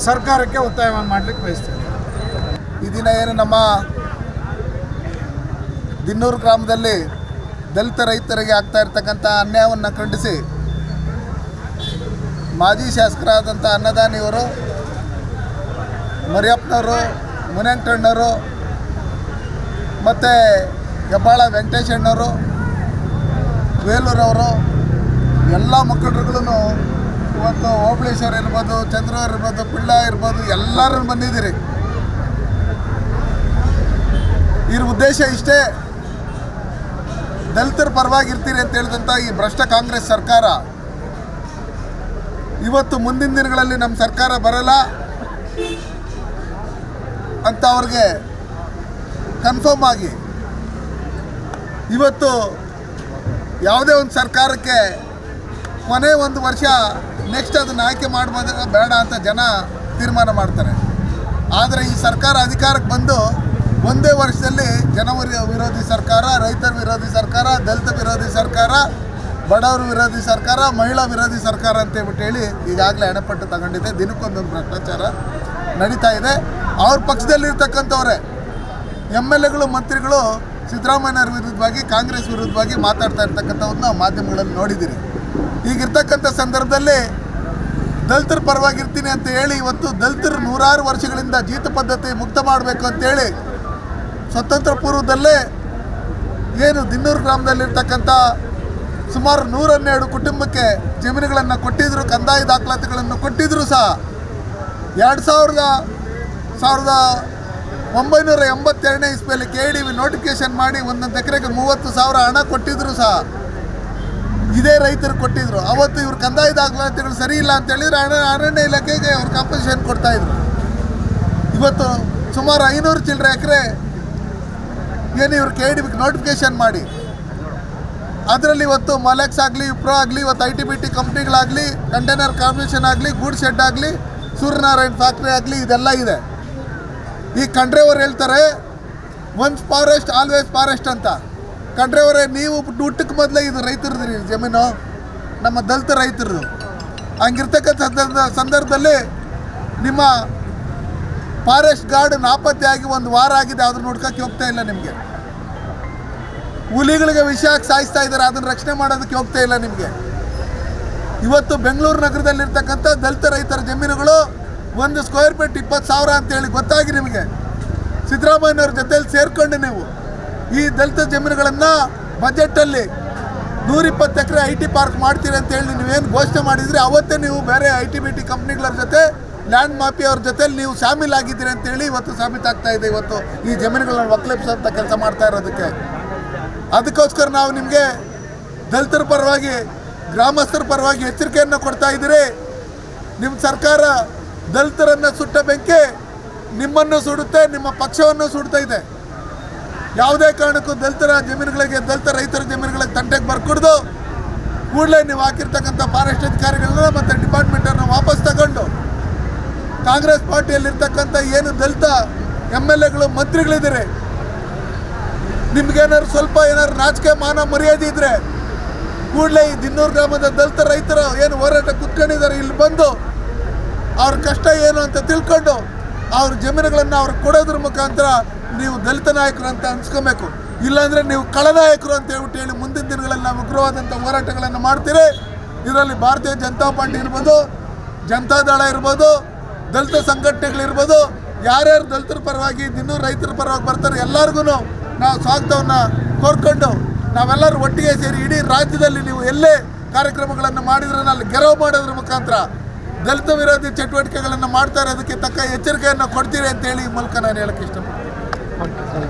ಸರ್ಕಾರಕ್ಕೆ ಒತ್ತಾಯ ಮಾಡಲಿಕ್ಕೆ ಬಯಸ್ತೇನೆ. ಈ ದಿನ ಏನು ನಮ್ಮ ದಿನ್ನೂರು ಗ್ರಾಮದಲ್ಲಿ ದಲಿತ ರೈತರಿಗೆ ಆಗ್ತಾ ಇರ್ತಕ್ಕಂಥ ಅನ್ಯಾಯವನ್ನು ಖಂಡಿಸಿ ಮಾಜಿ ಶಾಸಕರಾದಂಥ ಅನ್ನದಾನಿಯವರು, ಮರಿಯಪ್ಪನವರು ಮುನೇಂಕಣ್ಣವರು ಮತ್ತು ಹೆಬ್ಬಾಳ ವೆಂಕಟೇಶಣ್ಣವರು ವೇಲೂರವರು ಎಲ್ಲ ಮುಖಂಡರುಗಳನ್ನು ಇವತ್ತು ಓಬಳೇಶ್ವರ್ ಇರ್ಬೋದು ಚಂದ್ರವ್ರು ಇರ್ಬೋದು, ಪಿಳ್ಳ ಇರ್ಬೋದು, ಎಲ್ಲರೂ ಬಂದಿದ್ದೀರಿ. ಇದ್ರ ಉದ್ದೇಶ ಇಷ್ಟೇ. ದಲಿತರ ಪರವಾಗಿ ಇರ್ತೀರಿ ಅಂತ ಹೇಳಿದಂಥ ಈ ಭ್ರಷ್ಟ ಕಾಂಗ್ರೆಸ್ ಸರ್ಕಾರ. ಇವತ್ತು ಮುಂದಿನ ದಿನಗಳಲ್ಲಿ ನಮ್ಮ ಸರ್ಕಾರ ಬರಲ್ಲ ಅಂತ ಅವ್ರಿಗೆ ಕನ್ಫರ್ಮ್ ಆಗಿ. ಇವತ್ತು ಯಾವುದೇ ಒಂದು ಸರ್ಕಾರಕ್ಕೆ ಕೊನೆ ಒಂದು ವರ್ಷ ನೆಕ್ಸ್ಟ್ ಅದನ್ನು ಆಯ್ಕೆ ಮಾಡ್ಬೋದ ಬೇಡ ಅಂತ ಜನ ತೀರ್ಮಾನ ಮಾಡ್ತಾರೆ. ಆದರೆ ಈ ಸರ್ಕಾರ ಅಧಿಕಾರಕ್ಕೆ ಬಂದು ಒಂದೇ ವರ್ಷದಲ್ಲಿ ಜನವರಿ ವಿರೋಧಿ ಸರ್ಕಾರ, ರೈತರ ವಿರೋಧಿ ಸರ್ಕಾರ, ದಲಿತ ವಿರೋಧಿ ಸರ್ಕಾರ, ಬಡವರ ವಿರೋಧಿ ಸರ್ಕಾರ, ಮಹಿಳಾ ವಿರೋಧಿ ಸರ್ಕಾರ ಅಂತ ಹೇಳ್ಬಿಟ್ಟು ಹೇಳಿ ಈಗಾಗಲೇ ಹಣಪಟ್ಟು ತಗೊಂಡಿದೆ. ದಿನಕ್ಕೊಂದೊಂದು ಭ್ರಷ್ಟಾಚಾರ ನಡೀತಾ ಇದೆ. ಅವ್ರ ಪಕ್ಷದಲ್ಲಿರ್ತಕ್ಕಂಥವ್ರೆ ಎಂ ಎಲ್ ಎಗಳು, ಮಂತ್ರಿಗಳು ಸಿದ್ದರಾಮಯ್ಯವ್ರ ವಿರುದ್ಧವಾಗಿ, ಕಾಂಗ್ರೆಸ್ ವಿರುದ್ಧವಾಗಿ ಮಾತಾಡ್ತಾ ಇರ್ತಕ್ಕಂಥವ್ರನ್ನ ನಾವು ಮಾಧ್ಯಮಗಳಲ್ಲಿ ನೋಡಿದ್ದೀರಿ. ಈಗಿರ್ತಕ್ಕಂಥ ಸಂದರ್ಭದಲ್ಲಿ ದಲಿತರ ಪರವಾಗಿರ್ತೀನಿ ಅಂತ ಹೇಳಿ ಇವತ್ತು ದಲಿತರು ನೂರಾರು ವರ್ಷಗಳಿಂದ ಜೀತ ಪದ್ಧತಿ ಮುಕ್ತ ಮಾಡಬೇಕು ಅಂತೇಳಿ ಸ್ವತಂತ್ರ ಪೂರ್ವದಲ್ಲೇ ಏನು ದಿನ್ನೂರು ಗ್ರಾಮದಲ್ಲಿರ್ತಕ್ಕಂಥ ಸುಮಾರು ನೂರನ್ನೆರಡು ಕುಟುಂಬಕ್ಕೆ ಜಮೀನುಗಳನ್ನು ಕೊಟ್ಟಿದ್ದರು ಕಂದಾಯ ದಾಖಲಾತಿಗಳನ್ನು ಕೊಟ್ಟಿದ್ದರೂ ಸಹ. ಎರಡು ಸಾವಿರದ ಸಾವಿರದ ಒಂಬೈನೂರ ಎಂಬತ್ತೆರಡನೇ ಇಸ್ಪಿಯಲ್ಲಿ ಕೆ ಡಿ ವಿ ನೋಟಿಫಿಕೇಶನ್ ಮಾಡಿ ಒಂದೊಂದು ಎಕರೆಗೆ ಮೂವತ್ತು ಸಾವಿರ ಹಣ ಕೊಟ್ಟಿದ್ರು ಸಹ. ಇದೇ ರೈತರು ಕೊಟ್ಟಿದ್ರು. ಅವತ್ತು ಇವ್ರು ಕಂದಾಯ ದಾಖಲಾತಿಗಳು ಸರಿ ಇಲ್ಲ ಅಂತ ಹೇಳಿದ್ರೆ ಹಣ, ಅರಣ್ಯ ಇಲಾಖೆಗೆ ಅವ್ರು ಕಾಂಪನ್ಸೇಷನ್ ಕೊಡ್ತಾ ಇದ್ರು. ಇವತ್ತು ಸುಮಾರು ಐನೂರು ಚಿಲ್ಲರೆ ಎಕರೆ ಏನು ಇವ್ರು ಕೆ ಡಿ ನೋಟಿಫಿಕೇಶನ್ ಮಾಡಿ. ಅದರಲ್ಲಿ ಇವತ್ತು ಮಲೆಕ್ಸ್ ಆಗಲಿ ಇಪ್ರೋ ಆಗಲಿ, ಇವತ್ತು ಐ ಟಿ ಬಿ ಟಿ ಕಂಪ್ನಿಗಳಾಗಲಿ ಕಂಟೈನರ್ ಕಾಂಪನೇಷನ್ ಆಗಲಿ ಗೂಡ್ ಶೆಡ್ ಆಗಲಿ, ಸೂರ್ಯನಾರಾಯಣ್ ಫ್ಯಾಕ್ಟ್ರಿ ಆಗಲಿ, ಇದೆಲ್ಲ ಇದೆ. ಈ ಕಂಡ್ರೆಯವರು ಹೇಳ್ತಾರೆ ಒನ್ಸ್ ಫಾರೆಸ್ಟ್ ಆಲ್ವೇಸ್ ಫಾರೆಸ್ಟ್ ಅಂತ. ಕಂಡ್ರೆಯವರೇ ನೀವು ಊಟಕ್ಕೆ ಮೊದಲೇ ಇದು ರೈತರದ್ರಿ ಜಮೀನು. ನಮ್ಮ ದಲಿತ ರೈತರದು ಹಂಗಿರ್ತಕ್ಕಂಥ ಸಂದರ್ಭ ಸಂದರ್ಭದಲ್ಲಿ ನಿಮ್ಮ ಫಾರೆಸ್ಟ್ ಗಾರ್ಡ್ ನಾಪತ್ತೆಯಾಗಿ ಒಂದು ವಾರ ಆಗಿದೆ ಅದನ್ನ ನೋಡ್ಕೋಕ್ಕೆ ಹೋಗ್ತಾ ಇಲ್ಲ ನಿಮಗೆ. ಹುಲಿಗಳಿಗೆ ವಿಷ ಹಾಕಿ ಸಾಯಿಸ್ತಾ ಇದ್ದಾರೆ, ಅದನ್ನು ರಕ್ಷಣೆ ಮಾಡೋದಕ್ಕೆ ಹೋಗ್ತಾ ಇಲ್ಲ ನಿಮಗೆ. ಇವತ್ತು ಬೆಂಗಳೂರು ನಗರದಲ್ಲಿರ್ತಕ್ಕಂಥ ದಲಿತ ರೈತರ ಜಮೀನುಗಳು ಒಂದು ಸ್ಕ್ವೇರ್ ಫೀಟ್ ಇಪ್ಪತ್ತು ಸಾವಿರ ಅಂತೇಳಿ ಗೊತ್ತಾಗಿ ನಿಮಗೆ. ಸಿದ್ದರಾಮಯ್ಯನವ್ರ ಜೊತೆಯಲ್ಲಿ ಸೇರಿಕೊಂಡು ನೀವು ಈ ದಲಿತ ಜಮೀನುಗಳನ್ನು ಬಜೆಟಲ್ಲಿ ನೂರಿಪ್ಪತ್ತು ಎಕರೆ ಐ ಟಿ ಪಾರ್ಕ್ ಮಾಡ್ತೀರಿ ಅಂತೇಳಿ ನೀವೇನು ಘೋಷಣೆ ಮಾಡಿದ್ರಿ, ಅವತ್ತೇ ನೀವು ಬೇರೆ ಐ ಟಿ ಬಿ ಟಿ ಕಂಪ್ನಿಗಳ ಜೊತೆ ಲ್ಯಾಂಡ್ ಮಾಫಿಯವ್ರ ಜೊತೆಯಲ್ಲಿ ನೀವು ಶಾಮೀಲಾಗಿದ್ದೀರಿ ಅಂತೇಳಿ ಇವತ್ತು ಸಾಬೀತಾಗ್ತಾ ಇದೆ ಇವತ್ತು ಈ ಜಮೀನುಗಳನ್ನು ಒಕ್ಕಲೆಪ್ಸಂತ ಕೆಲಸ ಮಾಡ್ತಾ ಇರೋದಕ್ಕೆ. ಅದಕ್ಕೋಸ್ಕರ ನಾವು ನಿಮಗೆ ದಲಿತರ ಪರವಾಗಿ, ಗ್ರಾಮಸ್ಥರ ಪರವಾಗಿ ಎಚ್ಚರಿಕೆಯನ್ನು ಕೊಡ್ತಾ ಇದ್ದೀರಿ. ನಿಮ್ಮ ಸರ್ಕಾರ ದಲಿತರನ್ನು ಸುಟ್ಟ ಬೆಂಕಿ ನಿಮ್ಮನ್ನು ಸುಡುತ್ತೆ, ನಿಮ್ಮ ಪಕ್ಷವನ್ನು ಸುಡ್ತಾ ಇದೆ. ಯಾವುದೇ ಕಾರಣಕ್ಕೂ ದಲಿತರ ಜಮೀನುಗಳಿಗೆ, ದಲಿತ ರೈತರ ಜಮೀನುಗಳಿಗೆ ತಂಟೆಗೆ ಬರ್ಕೊಡ್ದು, ಕೂಡಲೇ ನೀವು ಹಾಕಿರ್ತಕ್ಕಂಥ ಫಾರೆಸ್ಟ್ ಅಧಿಕಾರಿಗಳನ್ನ ಮತ್ತು ಡಿಪಾರ್ಟ್ಮೆಂಟನ್ನು ವಾಪಸ್ ತಗೊಂಡು, ಕಾಂಗ್ರೆಸ್ ಪಾರ್ಟಿಯಲ್ಲಿರ್ತಕ್ಕಂಥ ಏನು ದಲಿತ ಎಂ ಎಲ್ ಎಗಳು ಮಂತ್ರಿಗಳಿದ್ದೀರಿ ನಿಮ್ಗೇನಾದ್ರು ಸ್ವಲ್ಪ ಏನಾದ್ರು ನಾಚಿಕೆ ಮಾನ ಮರ್ಯಾದೆ ಇದ್ರೆ, ಕೂಡಲೇ ಈ ದಿನ್ನೂರು ಗ್ರಾಮದ ದಲಿತ ರೈತರು ಏನು ಹೋರಾಟ ಕುತ್ಕೊಂಡಿದ್ದಾರೆ, ಇಲ್ಲಿ ಬಂದು ಅವ್ರ ಕಷ್ಟ ಏನು ಅಂತ ತಿಳ್ಕೊಂಡು ಅವ್ರ ಜಮೀನುಗಳನ್ನು ಅವ್ರಿಗೆ ಕೊಡೋದ್ರ ಮುಖಾಂತರ ನೀವು ದಲಿತ ನಾಯಕರು ಅಂತ ಅನ್ಸ್ಕೊಬೇಕು. ಇಲ್ಲಾಂದರೆ ನೀವು ಕಳನಾಯಕರು ಅಂತ ಹೇಳ್ಬಿಟ್ಟು ಹೇಳಿ ಮುಂದಿನ ದಿನಗಳಲ್ಲಿ ನಾವು ಉಗ್ರವಾದಂಥ ಹೋರಾಟಗಳನ್ನು ಮಾಡ್ತೀರಿ. ಇದರಲ್ಲಿ ಭಾರತೀಯ ಜನತಾ ಪಾರ್ಟಿ ಇರ್ಬೋದು ಜನತಾದಳ ಇರ್ಬೋದು, ದಲಿತ ಸಂಘಟನೆಗಳಿರ್ಬೋದು ಯಾರ್ಯಾರು ದಲಿತರ ಪರವಾಗಿ, ಇನ್ನೂ ರೈತರ ಪರವಾಗಿ ಬರ್ತಾರೆ ಎಲ್ಲರಿಗೂ ನಾವು ಸ್ವಾಗತವನ್ನು ಕೋರ್ಕೊಂಡು ನಾವೆಲ್ಲರೂ ಒಟ್ಟಿಗೆ ಸೇರಿ ಇಡೀ ರಾಜ್ಯದಲ್ಲಿ ನೀವು ಎಲ್ಲೇ ಕಾರ್ಯಕ್ರಮಗಳನ್ನು ಮಾಡಿದ್ರೆ ಅಲ್ಲಿ ಗೆರವು ಮಾಡೋದ್ರ ಮುಖಾಂತರ ದಲಿತ ವಿರೋಧಿ ಚಟುವಟಿಕೆಗಳನ್ನು ಮಾಡ್ತಾರೆ ಅದಕ್ಕೆ ತಕ್ಕ ಎಚ್ಚರಿಕೆಯನ್ನು ಕೊಡ್ತೀರಿ ಅಂತೇಳಿ ಈ ಮೂಲಕ ನಾನು ಹೇಳಕ್ಕೆ ಇಷ್ಟಪಡ್ತೀನಿ.